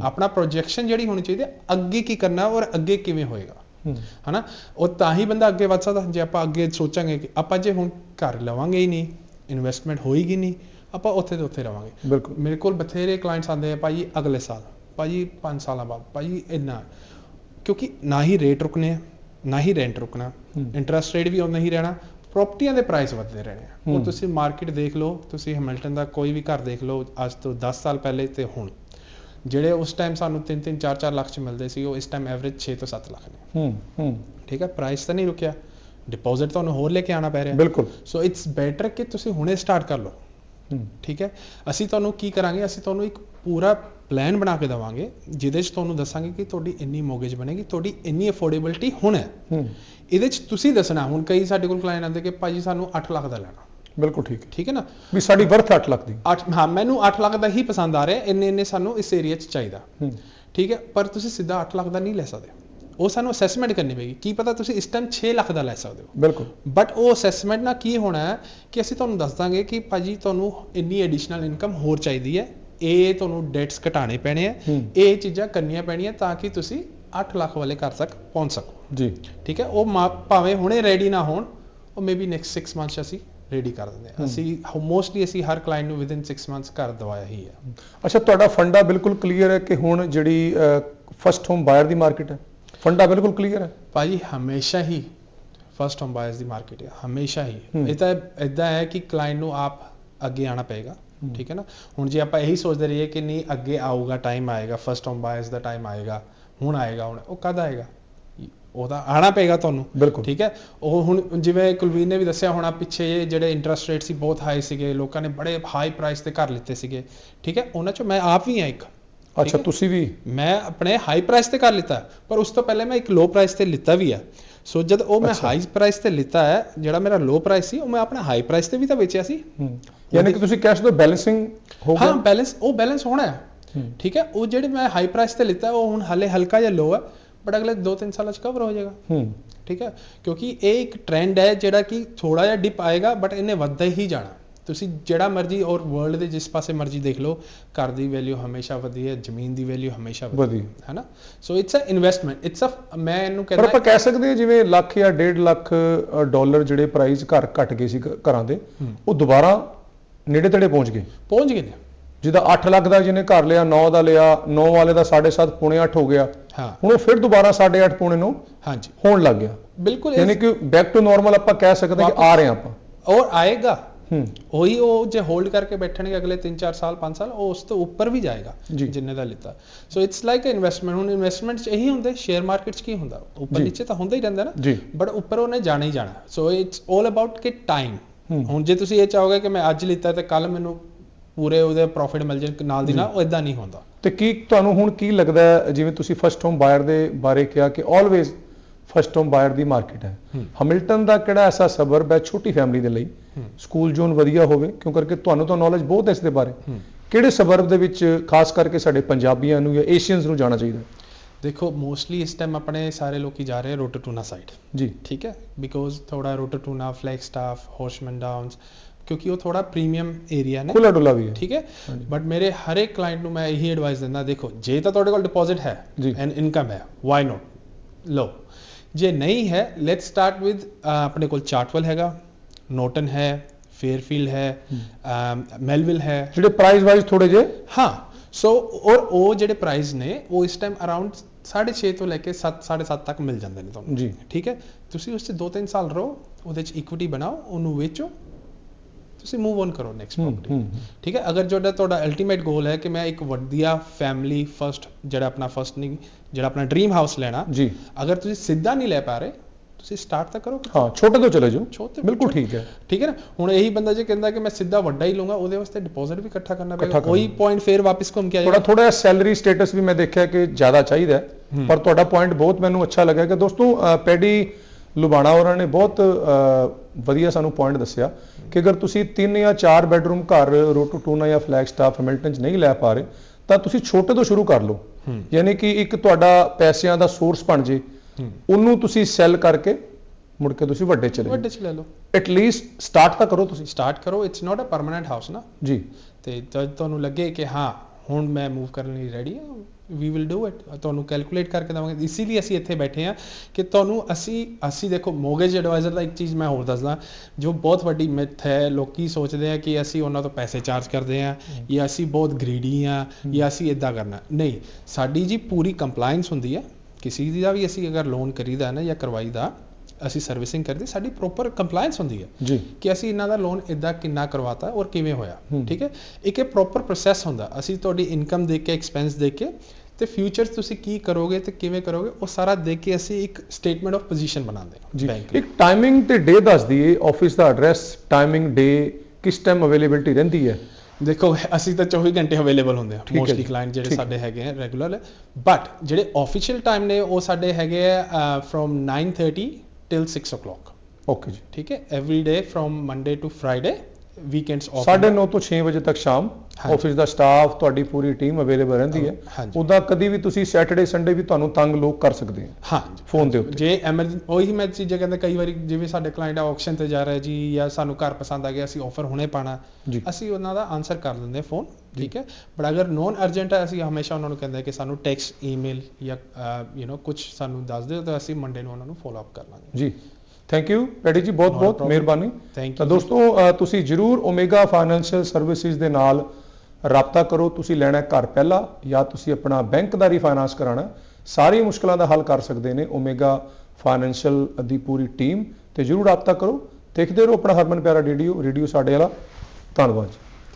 ਆਪਣਾ ਪ੍ਰੋਜੈਕਸ਼ਨ ਜਿਹੜੀ ਹੋਣੀ ਚਾਹੀਦੀ ਹੈ ਅੱਗੇ ਕੀ ਕਰਨਾ ਔਰ ਅੱਗੇ ਕਿਵੇਂ ਹੋਏਗਾ ਹਨਾ ਉਹ ਤਾਂ ਹੀ ਬੰਦਾ ਅੱਗੇ ਵੱਧ ਸਕਦਾ ਜੇ ਆਪਾਂ ਅੱਗੇ ਸੋਚਾਂਗੇ ਕਿ ਆਪਾਂ ਜੇ ਹੁਣ ਘਰ ਲਵਾਂਗੇ ਹੀ ਨਹੀਂ ਇਨਵੈਸਟਮੈਂਟ ਹੋਏਗੀ ਨਹੀਂ ਆਪਾਂ ਉੱਥੇ ਦੇ ਉੱਥੇ ਰਵਾਂਗੇ। ਬਿਲਕੁਲ। ਮੇਰੇ ਕੋਲ ਬਥੇਰੇ ਕਲਾਇੰਟਸ ਆਉਂਦੇ ਆ ਭਾਜੀ ਅਗਲੇ ਸਾਲ ਭਾਜੀ 5 ਸਾਲਾਂ ਬਾਅਦ ਭਾਜੀ ਇੰਨਾ। ਕਿਉਂਕਿ ਨਾ ਹੀ ਰੇਟ ਰੁਕਨੇ ਆ ਨਾ ਹੀ ਰੈਂਟ ਰੁਕਣਾ। ਇੰਟਰਸਟ ਰੇਟ ਵੀ ਉਨਾ ਹੀ ਰਹਿਣਾ ਪ੍ਰਾਪਰਟੀਆਂ ਦੇ ਪ੍ਰਾਈਸ ਵੱਧਦੇ ਰਹਿਣੇ ਆ। ਉਹ ਤੁਸੀਂ ਮਾਰਕੀਟ ਦੇਖ ਲਓ ਤੁਸੀਂ ਹੈਮਿਲਟਨ ਦਾ ਕੋਈ ਵੀ ਘਰ ਦੇਖ ਲਓ ਅੱਜ ਤੋਂ 10 ਸਾਲ ਪਹਿਲੇ ਤੇ ਹੁਣ। ਜਿਹੜੇ ਉਸ ਟਾਈਮ ਸਾਨੂੰ 3-3 4-4 ਲੱਖ ਚ ਮਿਲਦੇ ਸੀ ਉਹ ਇਸ ਟਾਈਮ ਐਵਰੇਜ 6 ਤੋਂ 7 ਲੱਖ ਨੇ। ਹੂੰ ਹੂੰ। ਠੀਕ ਹੈ ਪ੍ਰਾਈਸ ਤਾਂ ਨਹੀਂ ਰੁਕਿਆ। ਡਿਪੋਜ਼ਿਟ ਤੁਹਾਨੂੰ ਹੋਰ ਲੈ ਕੇ ਆਣਾ ਪੈ ਰਿਹਾ। ਬਿਲਕੁਲ। ਸੋ ਇਟਸ ਬੈਟਰ ਕਿ ਤੁਸੀਂ ਹੁਣੇ ਸਟਾਰਟ ਕਰ ਲਓ। ਠੀਕ ਹੈ? ਅਸੀਂ ਤੁਹਾਨੂੰ ਕੀ ਕਰਾਂਗੇ? ਅਸੀਂ ਤੁਹਾਨੂੰ ਇੱਕ ਪੂਰਾ ਪਲਾਨ ਬਣਾ ਕੇ ਦੇਵਾਂਗੇ ਜਿਹਦੇ 'ਚ ਤੁਹਾਨੂੰ ਦੱਸਾਂਗੇ ਕਿ ਤੁਹਾਡੀ ਇੰਨੀ ਮੋਗੇਜ ਬਣੇਗੀ ਤੁਹਾਡੀ ਇੰਨੀ ਅਫੋਰਡੇਬਿਲਟੀ ਹੁਣ ਹੈ। ਇਹਦੇ 'ਚ ਤੁਸੀਂ ਦੱਸਣਾ ਹੁਣ ਕਈ ਸਾਡੇ ਕੋਲ ਕਲਾਇੰਟ ਆਉਂਦੇ ਕਿ ਭਾਜੀ ਸਾਨੂੰ 8 ਲੱਖ ਦਾ ਲੈਣਾ। ਬਿਲਕੁਲ ਠੀਕ ਹੈ। ਠੀਕ ਹੈ ਨਾ? ਵੀ ਸਾਡੀ ਵਰਥ 8 ਲੱਖ ਦੀ। 8 ਹਾਂ ਮੈਨੂੰ 8 ਲੱਖ ਦਾ ਹੀ ਪਸੰਦ ਆ ਰਿਹਾ ਇੰਨੇ ਇੰਨੇ ਸਾਨੂੰ ਇਸ ਏਰੀਆ 'ਚ ਚਾਹੀਦਾ। ਠੀਕ ਹੈ? ਪਰ ਤੁਸੀਂ ਸਿੱਧਾ 8 ਲੱਖ ਦਾ ਨਹੀਂ ਲੈ ਸਕਦੇ। ਉਹ ਸਾਨੂੰ ਅਸੈਸਮੈਂਟ ਕਰਨੀ ਪਏਗੀ। ਕੀ ਪਤਾ ਤੁਸੀਂ ਇਸ ਟਾਈਮ 6 ਲੱਖ ਦਾ ਲੈ ਸਕਦੇ ਹੋ। ਬਿਲਕੁਲ। ਬਟ ਉਹ ਅਸੈਸਮੈਂਟ ਨਾਲ ਕੀ ਹੋਣਾ ਹੈ ਕਿ ਅਸੀਂ ਤੁਹਾਨੂੰ ਦੱਸ ਦਾਂਗੇ ਕਿ ਭਾਜੀ ਤੁਹਾਨੂੰ ਇੰਨੀ ਐਡੀਸ਼ਨਲ ਇਨਕਮ ਹੋਰ ਚਾਹੀਦੀ ਹੈ। ਇਹ ਤੁਹਾਨੂੰ ਡੈਟਸ ਘਟਾਣੇ ਪੈਣੇ ਆ ਇਹ ਚੀਜ਼ਾਂ ਕਰਨੀਆਂ ਪੈਣੀਆਂ ਤਾਂ ਕਿ ਤੁਸੀਂ 8 ਲੱਖ ਵਾਲੇ ਘਰ ਤੱਕ ਪਹੁੰਚ ਸਕੋ। ਜੀ। ਠੀਕ ਹੈ? ਉਹ ਭਾਵੇਂ ਹੁਣੇ ਰੈਡੀ ਨਾ ਹੋਣ ਉਹ ਮੇਬੀ ਨੈਕਸਟ 6 ਮੰਥਸ ਅਸੀਂ ਰੈਡੀ ਕਰ ਦਿੰਦੇ ਹੂੰ। ਅਸੀਂ ਮੋਸਟਲੀ ਅਸੀਂ ਹਰ ਕਲਾਇੰਟ ਨੂੰ ਵਿਦਿਨ 6 ਮੰਥਸ ਕਰ ਦਵਾਇਆ ਹੀ ਹੈ। ਅੱਛਾ ਤੁਹਾਡਾ ਫੰਡਾ ਬਿਲਕੁਲ ਕਲੀਅਰ ਹੈ ਕਿ ਹੁਣ ਜਿਹੜੀ ਫਸਟ ਹੋਮ ਬਾਇਰ ਦੀ ਮਾਰਕੀਟ ਹੈ। ਫੰਡਾ ਬਿਲਕੁਲ ਕਲੀਅਰ ਹੈ ਭਾਜੀ ਹਮੇਸ਼ਾ ਹੀ ਫਸਟ ਹੋਮ ਬਾਇਰਸ ਦੀ ਮਾਰਕੀਟ ਹੈ ਹਮੇਸ਼ਾ ਹੀ। ਇਹ ਤਾਂ ਇਦਾਂ ਹੈ ਕਿ ਕਲਾਇੰਟ ਨੂੰ ਆਪ ਅੱਗੇ ਆਣਾ ਪਏਗਾ ਠੀਕ ਹੈ ਨਾ ਹੁਣ ਜੇ ਆਪਾਂ ਇਹੀ ਸੋਚਦੇ ਰਹੀਏ ਕਿ ਨਹੀਂ ਅੱਗੇ ਆਊਗਾ ਟਾਈਮ ਆਏਗਾ ਫਸਟ ਹੋਮ ਬਾਇਰਸ ਦਾ ਟਾਈਮ ਆਏਗਾ ਹੁਣ ਆਏਗਾ ਹੁਣ ਉਹ ਕਦ ਆਏਗਾ ਉਹ ਤਾਂ ਆਣਾ ਪਏਗਾ ਤੁਹਾਨੂੰ ਠੀਕ ਹੈ ਉਹ ਹੁਣ ਜਿਵੇਂ ਕੁਲਵੀਰ ਨੇ ਵੀ ਦੱਸਿਆ ਹੋਣਾ ਪਿੱਛੇ ਜਿਹੇ ਜਿਹੜੇ ਇੰਟਰਸਟ ਰੇਟ ਸੀ ਬਹੁਤ ਹਾਈ ਸੀਗੇ ਲੋਕਾਂ ਨੇ ਬੜੇ ਹਾਈ ਪ੍ਰਾਈਸ ਤੇ ਘਰ ਲਿੱਤੇ ਸੀਗੇ ਠੀਕ ਹੈ ਉਹਨਾਂ ਚੋਂ ਮੈਂ ਆਪ ਵੀ ਹਾਂ ਇੱਕ ਅੱਛਾ। ਤੁਸੀਂ ਵੀ? ਮੈਂ ਆਪਣੇ ਹਾਈ ਪ੍ਰਾਈਸ ਤੇ ਕਰ ਲਿੱਤਾ ਪਰ ਉਸ ਤੋਂ ਪਹਿਲੇ ਮੈਂ ਇੱਕ ਲੋ ਪ੍ਰਾਈਸ ਤੇ ਲਿੱਤਾ ਵੀ ਆ। ਸੋ ਜਦ ਉਹ ਮੈਂ। ਹਾਈ ਪ੍ਰਾਈਸ ਤੇ ਲਿੱਤਾ ਹੈ ਜਿਹੜਾ ਮੇਰਾ ਲੋ ਪ੍ਰਾਈਸ ਸੀ ਉਹ ਮੈਂ ਆਪਣੇ ਹਾਈ ਪ੍ਰਾਈਸ ਤੇ ਵੀ ਤਾਂ ਵੇਚਿਆ ਸੀ। ਯਾਨੀ ਕਿ ਤੁਸੀਂ ਕੈਸ਼ ਦਾ ਬੈਲੈਂਸਿੰਗ ਹੋ ਹਾਂ ਬੈਲੈਂਸ ਉਹ ਬੈਲੈਂਸ ਹੋਣਾ ਹੈ। ਹੂੰ। ਠੀਕ ਹੈ ਉਹ ਜਿਹੜੇ ਮੈਂ ਹਾਈ ਪ੍ਰਾਈਸ ਤੇ ਲਿੱਤਾ ਉਹ ਹੁਣ ਹਾਲੇ ਹਲਕਾ ਜਿਹਾ ਲੋ ਹੈ ਬਟ ਅਗਲੇ 2-3 ਸਾਲਾਂ ਚ ਕਵਰ ਹੋ ਜਾਏਗਾ। ਹੂੰ। ਠੀਕ ਹੈ ਕਿਉਂਕਿ ਇਹ ਇੱਕ ਟ੍ਰੈਂਡ ਹੈ ਜਿਹੜਾ ਕਿ ਥੋੜਾ ਜਿਹਾ ਡਿਪ ਆਏਗਾ ਬਟ ਇਹਨੇ ਵੱਧਦਾ ਹੀ ਜਾਣਾ। ਤੁਸੀਂ ਜਿਹੜਾ ਮਰਜ਼ੀ ਔਰ ਵਰਲਡ ਦੇ ਜਿਸ ਪਾਸੇ ਮਰਜ਼ੀ ਦੇਖ ਲਓ ਘਰ ਦੀ ਵੈਲਿਊ ਹਮੇਸ਼ਾ ਵਧੀ ਹੈ ਜ਼ਮੀਨ ਦੀ ਵੈਲਿਊ ਹਮੇਸ਼ਾ ਵਧੀ ਹੈ ਨਾ so it's a investment it's a ਮੈਂ ਇਹਨੂੰ ਪਰ ਆਪਾਂ ਕਹਿੰਦਾ ਕਹਿ ਸਕਦੇ ਹਾਂ ਜਿਵੇਂ ਲੱਖ ਜਾਂ 1.5 ਲੱਖ ਡਾਲਰ ਜਿਹੜੇ ਪ੍ਰਾਈਸ ਘਰ ਘਟ ਗਏ ਸੀ ਘਰਾਂ ਦੇ। ਉਹ ਦੁਬਾਰਾ ਨੇੜੇ ਤੇੜੇ ਪਹੁੰਚ ਗਏ। ਪਹੁੰਚ ਗਏ ਨੇ। ਜਿਹਦਾ 8 ਲੱਖ ਦਾ ਜਿਹਨੇ ਘਰ ਲਿਆ 9 ਦਾ ਲਿਆ 9 ਵਾਲੇ ਦਾ 7.5 ਪੌਣੇ 8 ਹੋ ਗਿਆ। ਹਾਂ। ਹੁਣ ਉਹ ਫਿਰ ਦੁਬਾਰਾ 8.5 ਪੌਣੇ 9 ਹਾਂਜੀ। ਹੋਣ ਲੱਗ ਗਿਆ। ਬਿਲਕੁਲ ਯਾਨੀ ਕਿ ਬੈਕ ਟੂ ਨਾਰਮਲ ਆਪਾਂ ਕਹਿ ਸਕਦੇ ਹਾਂ ਕਿ ਆ ਰਹੇ ਆਪਾਂ। ਔਰ ਆਏਗਾ। ਹੂੰ। ਉਹੀ ਉਹ ਜੇ ਹੋਲਡ ਕਰਕੇ ਬੈਠਣਗੇ ਅਗਲੇ 3-4 ਸਾਲ 5 ਸਾਲ ਉਹ ਉਸ ਤੋਂ ਉੱਪਰ ਵੀ ਜਾਏਗਾ ਜੀ। ਜਿੰਨੇ ਦਾ ਲਿੱਤਾ। So it's like a investment ਹੁਣ ਇਨਵੈਸਟਮੈਂਟ ਚ ਇਹੀ ਹੁੰਦੇ ਸ਼ੇਅਰ ਮਾਰਕੀਟ ਚ ਕੀ ਹੁੰਦਾ? ਉੱਪਰ ਜੀ। ਨੀਚੇ ਤਾਂ ਹੁੰਦਾ ਹੀ ਰਹਿੰਦਾ ਨਾ। ਜੀ। ਬਟ ਉੱਪਰ ਉਹਨੇ ਜਾਣਾ ਹੀ ਜਾਣਾ। ਸੋ ਇਟਸ 올 ਅਬਾਊਟ ਕਿ ਟਾਈਮ। ਹੁਣ ਜੇ ਤੁਸੀਂ ਇਹ ਚਾਹੋਗੇ ਕਿ ਮੈਂ ਅੱਜ ਲਿੱਤਾ ਤੇ ਕੱਲ ਮੈਨੂੰ ਪੂਰੇ ਉਹਦੇ ਪ੍ਰੋਫਿਟ ਮਿਲ ਜਾਣ ਨਾਲ ਦੀ ਨਾਲ ਉਹ ਇਦਾਂ ਨਹੀਂ ਹੁੰਦਾ। ਤੇ ਕੀ ਤੁਹਾਨੂੰ ਹੁਣ ਕੀ ਲੱਗਦਾ ਜਿਵੇਂ ਤੁਸੀਂ ਫਸਟ ਹੋਮ ਬਾਇਰ ਦੇ ਬਾਰੇ ਕਿਹਾ ਕਿ ਆਲਵੇਜ਼ ਫਸਟ ਹੋਮ ਬਾਇਰ ਦੀ ਮਾਰਕੀਟ ਹੈ। ਹਮਿਲਟਨ ਦਾ ਕਿਹੜਾ ਐਸਾ ਸਬਰਬ ਹੈ ਛੋਟੀ ਫੈਮਿਲੀ ਦੇ ਲਈ। ਸਕੂਲ ਜ਼ੋਨ ਵਧੀਆ ਹੋਵੇ ਕਿਉਂ ਕਰਕੇ ਤੁਹਾਨੂੰ ਤਾਂ ਨੌਲੇਜ ਬਹੁਤ ਹੈ ਇਸ ਦੇ ਬਾਰੇ। ਕਿਹੜੇ ਸਬਰਬ ਦੇ ਵਿੱਚ ਖਾਸ ਕਰਕੇ ਸਾਡੇ ਪੰਜਾਬੀਆਂ ਨੂੰ ਜਾਂ ਏਸ਼ੀਅਨਸ ਨੂੰ ਜਾਣਾ ਚਾਹੀਦਾ? ਦੇਖੋ ਮੋਸਟਲੀ ਇਸ ਟਾਈਮ ਆਪਣੇ ਸਾਰੇ ਲੋਕੀ ਜਾ ਰਹੇ ਰੋਟੋਟੂਨਾ ਸਾਈਡ ਜੀ ਠੀਕ ਹੈ ਬਿਕੋਜ਼ ਥੋੜਾ Rototuna Flagstaff Horsham Downs ਕਿਉਂਕਿ ਉਹ ਥੋੜਾ ਪ੍ਰੀਮੀਅਮ ਏਰੀਆ ਨੇ ਖੁੱਲਾ ਡੁੱਲਾ ਵੀ ਹੈ ਠੀਕ ਹੈ। ਬਟ ਮੇਰੇ ਹਰ ਇੱਕ ਕਲਾਇੰਟ ਨੂੰ ਮੈਂ ਇਹੀ ਐਡਵਾਈਸ ਦਿੰਦਾ ਦੇਖੋ ਜੇ ਤਾਂ ਤੁਹਾਡੇ ਕੋਲ ਡਿਪੋਜ਼ਿਟ ਹੈ। ਐਂਡ ਇਨਕਮ ਹੈ ਵਾਈ ਨਾਟ ਲਓ ਜੇ ਨਹੀਂ ਹੈ ਲੈਟਸ ਸਟਾਰਟ ਵਿਦ ਆਪਣੇ ਕੋਲ ਚਾਰਟਵਲ ਹੈਗਾ ਨੋਟਨ ਹੈ ਫੇਅਰਫੀਲਡ ਹੈ ਮੈਲਵਿਲ ਹੈ। ਜਿਹੜੇ ਪ੍ਰਾਈਸ ਵਾਈਜ਼ ਥੋੜੇ ਜੇ ਹਾਂ ਸੋ ਔਰ ਉਹ ਜਿਹੜੇ ਪ੍ਰਾਈਸ ਨੇ ਉਹ ਇਸ ਟਾਈਮ ਅਰਾਊਂਡ 6.5 ਤੋਂ ਲੈ ਕੇ 7 7.5 ਤੱਕ ਮਿਲ ਜਾਂਦੇ ਨੇ ਤੁਹਾਨੂੰ। ਜੀ। ਠੀਕ ਹੈ? ਤੁਸੀਂ ਉਸ 'ਚ 2-3 ਸਾਲ ਰਹੋ ਉਹਦੇ 'ਚ ਇਕੁਇਟੀ ਬਣਾਓ ਉਹਨੂੰ ਵੇਚੋ ਤੁਸੀਂ ਮੂਵ ਔਨ ਕਰੋ ਨੈਕਸਟ ਪ੍ਰੋਪਰਟੀ ਠੀਕ ਹੈ? ਅਗਰ ਤੁਹਾਡਾ ਤੁਹਾਡਾ ਅਲਟੀਮੇਟ ਗੋਲ ਹੈ ਕਿ ਮੈਂ ਇੱਕ ਵਧੀਆ ਫੈਮਿਲੀ ਫਰਸਟ ਜਿਹੜਾ ਆਪਣਾ ਫਰਸਟ ਨਹੀਂ ਜਿਹੜਾ ਆਪਣਾ ਡ੍ਰੀਮ ਹਾਊਸ ਲੈਣਾ ਜੀ। ਅਗਰ ਤੁਸੀਂ ਸਿੱਧਾ ਨਹੀਂ ਲੈ ਪਾ ਰਹੇ ਤੁਸੀਂ ਸਟਾਰਟ ਤਾਂ ਕਰੋ ਹਾਂ ਛੋਟੇ ਤੋਂ ਚਲੇ ਜਾਓ। ਛੋਟੇ ਬਿਲਕੁਲ ਠੀਕ ਹੈ। ਠੀਕ ਹੈ ਨਾ? ਹੁਣ ਇਹੀ ਬੰਦਾ ਜੇ ਕਹਿੰਦਾ ਕਿ ਮੈਂ ਸਿੱਧਾ ਵੱਡਾ ਹੀ ਲਵਾਂਗਾ ਉਹਦੇ ਵਾਸਤੇ ਡਿਪੋਜ਼ਿਟ ਵੀ ਇਕੱਠਾ ਕਰਨਾ ਪਏਗਾ। ਉਹੀ ਪੁਆਇੰਟ ਫੇਰ ਵਾਪਸ ਘੁੰਮ ਕੇ ਆ ਥੋੜਾ ਜਾਏਗਾ। ਥੋੜਾ ਸੈਲਰੀ ਸਟੇਟਸ ਵੀ ਮੈਂ ਦੇਖਿਆ ਕਿ ਜ਼ਿਆਦਾ ਚਾਹੀਦਾ। ਪਰ ਤੁਹਾਡਾ ਪੁਆਇੰਟ ਬਹੁਤ ਮੈਨੂੰ ਅੱਛਾ ਲੱਗਿਆ ਕਿ ਦੋਸਤੋ ਪੈਡੀ ਲੁਬਾਣਾ ਹੋਰਾਂ ਨੇ ਬਹੁਤ ਵਧੀਆ ਸਾਨੂੰ ਪੁਆਇੰਟ ਦੱਸਿਆ ਕਿ ਅਗਰ ਤੁਸੀਂ ਤਿੰਨ ਜਾਂ ਚਾਰ ਬੈੱਡਰੂਮ ਘਰ ਰੋਟੋਟੂਨਾ ਜਾਂ ਫਲੈਗ ਸਟਾਫ ਹੈਮਿਲਟਨ 'ਚ ਨਹੀਂ ਲੈ ਪਾ ਰਹੇ ਤਾਂ ਤੁਸੀਂ ਛੋਟੇ ਤੋਂ ਸ਼ੁਰੂ ਕਰ ਲਓ। ਯਾਨੀ ਕਿ ਇੱਕ ਤੁਹਾਡਾ ਪੈਸਿਆਂ ਦਾ ਸੋਰਸ ਬਣ ਜੇ। ਉਹਨੂੰ ਤੁਸੀਂ ਸੈੱਲ ਕਰਕੇ ਮੁੜ ਕੇ ਤੁਸੀਂ ਵੱਡੇ ਚਲੇ ਵੱਡੇ ਚ ਲੈ ਲਓ। ਐਟ ਲੀਸਟ ਸਟਾਰਟ ਤਾਂ ਕਰੋ ਤੁਸੀਂ। ਸਟਾਰਟ ਕਰੋ it's not a permanent house ਨਾ। ਜੀ। ਤੇ ਜਦ ਤੁਹਾਨੂੰ ਲੱਗੇ ਕਿ ਹਾਂ ਹੁਣ ਮੈਂ ਮੂਵ ਕਰਨ ਲਈ ਰੈਡੀ ਹਾਂ ਵੀ ਵਿਲ ਡੂ ਇਟ ਤੁਹਾਨੂੰ ਕੈਲਕੂਲੇਟ ਕਰਕੇ ਦਵਾਂਗੇ। ਇਸੇ ਲਈ ਅਸੀਂ ਇੱਥੇ ਬੈਠੇ ਹਾਂ ਕਿ ਤੁਹਾਨੂੰ ਅਸੀਂ ਅਸੀਂ ਦੇਖੋ ਮੋਰਗੇਜ ਐਡਵਾਈਜ਼ਰ ਦਾ ਇੱਕ ਚੀਜ਼ ਮੈਂ ਹੋਰ ਦੱਸਦਾ। ਜੋ ਬਹੁਤ ਵੱਡੀ ਮਿਥ ਹੈ ਲੋਕੀ ਸੋਚਦੇ ਆ ਕਿ ਅਸੀਂ ਉਹਨਾਂ ਤੋਂ ਪੈਸੇ ਚਾਰਜ ਕਰਦੇ ਆ ਜਾਂ ਅਸੀਂ ਬਹੁਤ ਗ੍ਰੀਡੀ ਆ ਜਾਂ ਅਸੀਂ ਇਦਾਂ ਕਰਨਾ। ਨਹੀਂ ਸਾਡੀ ਜੀ ਪੂਰੀ ਕੰਪਲਾਈਂਸ ਹੁੰਦੀ ਹੈ। ਕਿਸੇ ਦੀ ਦਾ ਵੀ ਅਸੀਂ ਅਗਰ ਲੋਨ ਕਰੀਦਾ ਨਾ ਜਾਂ ਕਰਵਾਈਦਾ ਅਸੀਂ ਸਰਵਿਸਿੰਗ ਕਰਦੇ ਸਾਡੀ ਪ੍ਰੋਪਰ ਕੰਪਲਾਈਂਸ ਹੁੰਦੀ ਹੈ ਜੀ। ਕਿ ਅਸੀਂ ਇਹਨਾਂ ਦਾ ਲੋਨ ਇਦਾਂ ਕਿੰਨਾ ਕਰਵਾਤਾ ਔਰ ਕਿਵੇਂ ਹੋਇਆ। ਠੀਕ ਹੈ? ਇੱਕ ਇਹ ਪ੍ਰੋਪਰ ਪ੍ਰੋਸੈਸ ਹੁੰਦਾ ਅਸੀਂ ਤੁਹਾਡੀ ਇਨਕਮ ਦੇਖ ਕੇ ਐਕਸਪੈਂਸ ਦੇਖ ਕੇ ਤੇ ਫਿਊਚਰ ਤੁਸੀਂ ਕੀ ਕਰੋਗੇ ਤੇ ਕਿਵੇਂ ਕਰੋਗੇ ਉਹ ਸਾਰਾ ਦੇਖ ਕੇ ਅਸੀਂ ਇੱਕ ਸਟੇਟਮੈਂਟ ਆਫ ਪੋਜੀਸ਼ਨ ਬਣਾਉਂਦੇ ਹਾਂ ਇੱਕ ਟਾਈਮਿੰਗ ਤੇ ਡੇ ਦੱਸ ਦਈਏ ਆਫਿਸ ਦਾ ਐਡਰੈਸ ਟਾਈਮਿੰਗ ਡੇ ਕਿਸ ਟਾਈਮ ਅਵੇਲੇਬਿਲਟੀ ਰਹਿੰਦੀ ਹੈ? ਦੇਖੋ ਅਸੀਂ ਤਾਂ 24 ਘੰਟੇ ਅਵੇਲੇਬਲ ਹੁੰਦੇ ਆ ਮੋਸਟਲੀ ਕਲਾਇੰਟ ਜਿਹੜੇ। ਸਾਡੇ ਹੈਗੇ ਆ ਰੈਗੂਲਰ ਬਟ ਜਿਹੜੇ ਆਫੀਸ਼ੀਅਲ ਟਾਈਮ ਨੇ ਉਹ ਸਾਡੇ ਹੈਗੇ ਆ from 9:30 till 6 o'clock. Okay. Ji theek every day from monday to friday weekends off 9:30 ਤੋਂ 6 ਵਜੇ ਤੱਕ ਸ਼ਾਮ। ਆਫਿਸ ਦਾ ਸਟਾਫ ਤੁਹਾਡੀ ਪੂਰੀ ਟੀਮ ਅਵੇਲੇਬਲ ਰਹਿੰਦੀ ਹੈ। ਉਦਾਂ ਕਦੀ ਵੀ ਤੁਸੀਂ ਸੈਟਰਡੇ ਸੰਡੇ ਵੀ ਤੁਹਾਨੂੰ ਤੰਗ ਲੋਕ ਕਰ ਸਕਦੇ ਆ। ਹਾਂ ਫੋਨ ਦੇ ਉੱਤੇ। ਜੇ ਐਮਰਜੈਂਸੀ ਉਹੀ ਮੈਂ ਚੀਜ਼ਾਂ ਕਹਿੰਦਾ ਕਈ ਵਾਰੀ ਜਿਵੇਂ ਸਾਡੇ ਕਲਾਇੰਟ ਆਕਸ਼ਨ ਤੇ ਜਾ ਰਿਹਾ ਜੀ ਜਾਂ ਸਾਨੂੰ ਘਰ ਪਸੰਦ ਆ ਗਿਆ ਅਸੀਂ ਆਫਰ ਹੁਣੇ ਪਾਣਾ ਅਸੀਂ ਉਹਨਾਂ ਦਾ ਆਨਸਰ ਕਰ ਦਿੰਦੇ ਫੋਨ ਠੀਕ ਹੈ? ਬਟ ਅਗਰ ਨੋਨ ਅਰਜੈਂਟ ਹੈ ਅਸੀਂ ਹਮੇਸ਼ਾ ਉਹਨਾਂ ਨੂੰ ਕਹਿੰਦੇ ਕਿ ਸਾਨੂੰ ਟੈਕਸਟ ਈਮੇਲ ਜਾਂ ਯੂ نو ਕੁਝ ਸਾਨੂੰ ਦੱਸ ਦਿਓ ਤਾਂ ਅਸੀਂ ਮੰਡੇ ਨੂੰ ਉਹਨਾਂ ਨੂੰ ਫੋਲੋ ਅਪ ਕਰ ਲਾਂਗੇ। ਜੀ। ਥੈਂਕ ਯੂ ਪੈਡੀ ਜੀ ਬਹੁਤ ਬਹੁਤ. ਮਿਹਰਬਾਨੀ। ਤਾਂ ਦੋਸਤੋ ਤੁਸੀਂ ਜਰੂਰ ਓਮੇਗਾ ਫਾਈਨੈਂਸ਼ੀਅਲ ਸਰਵਿਸਿਜ਼ ਦੇ ਨਾਲ ਰਾਬਤਾ ਕਰੋ। ਤੁਸੀਂ ਲੈਣਾ ਘਰ ਪਹਿਲਾ ਜਾਂ ਤੁਸੀਂ ਆਪਣਾ ਬੈਂਕ ਦਾ ਰੀਫਾਈਨਾਂਸ ਕਰਾਣਾ ਸਾਰੀ ਮੁਸ਼ਕਲਾਂ ਦਾ ਹੱਲ ਕਰ ਸਕਦੇ ਨੇ ਓਮੇਗਾ ਫਾਈਨੈਂਸ਼ੀਅਲ ਦੀ ਪੂਰੀ ਟੀਮ ਤੇ ਜਰੂਰ ਰਾਬਤਾ ਕਰੋ। ਦੇਖਦੇ ਰਹੋ ਆਪਣਾ ਹਰਮਨ ਪਿਆਰਾ ਰੇਡੀਓ ਰੇਡੀਓ ਸਾਡੇ ਵਾਲਾ। ਧੰਨਵਾਦ ਜੀ।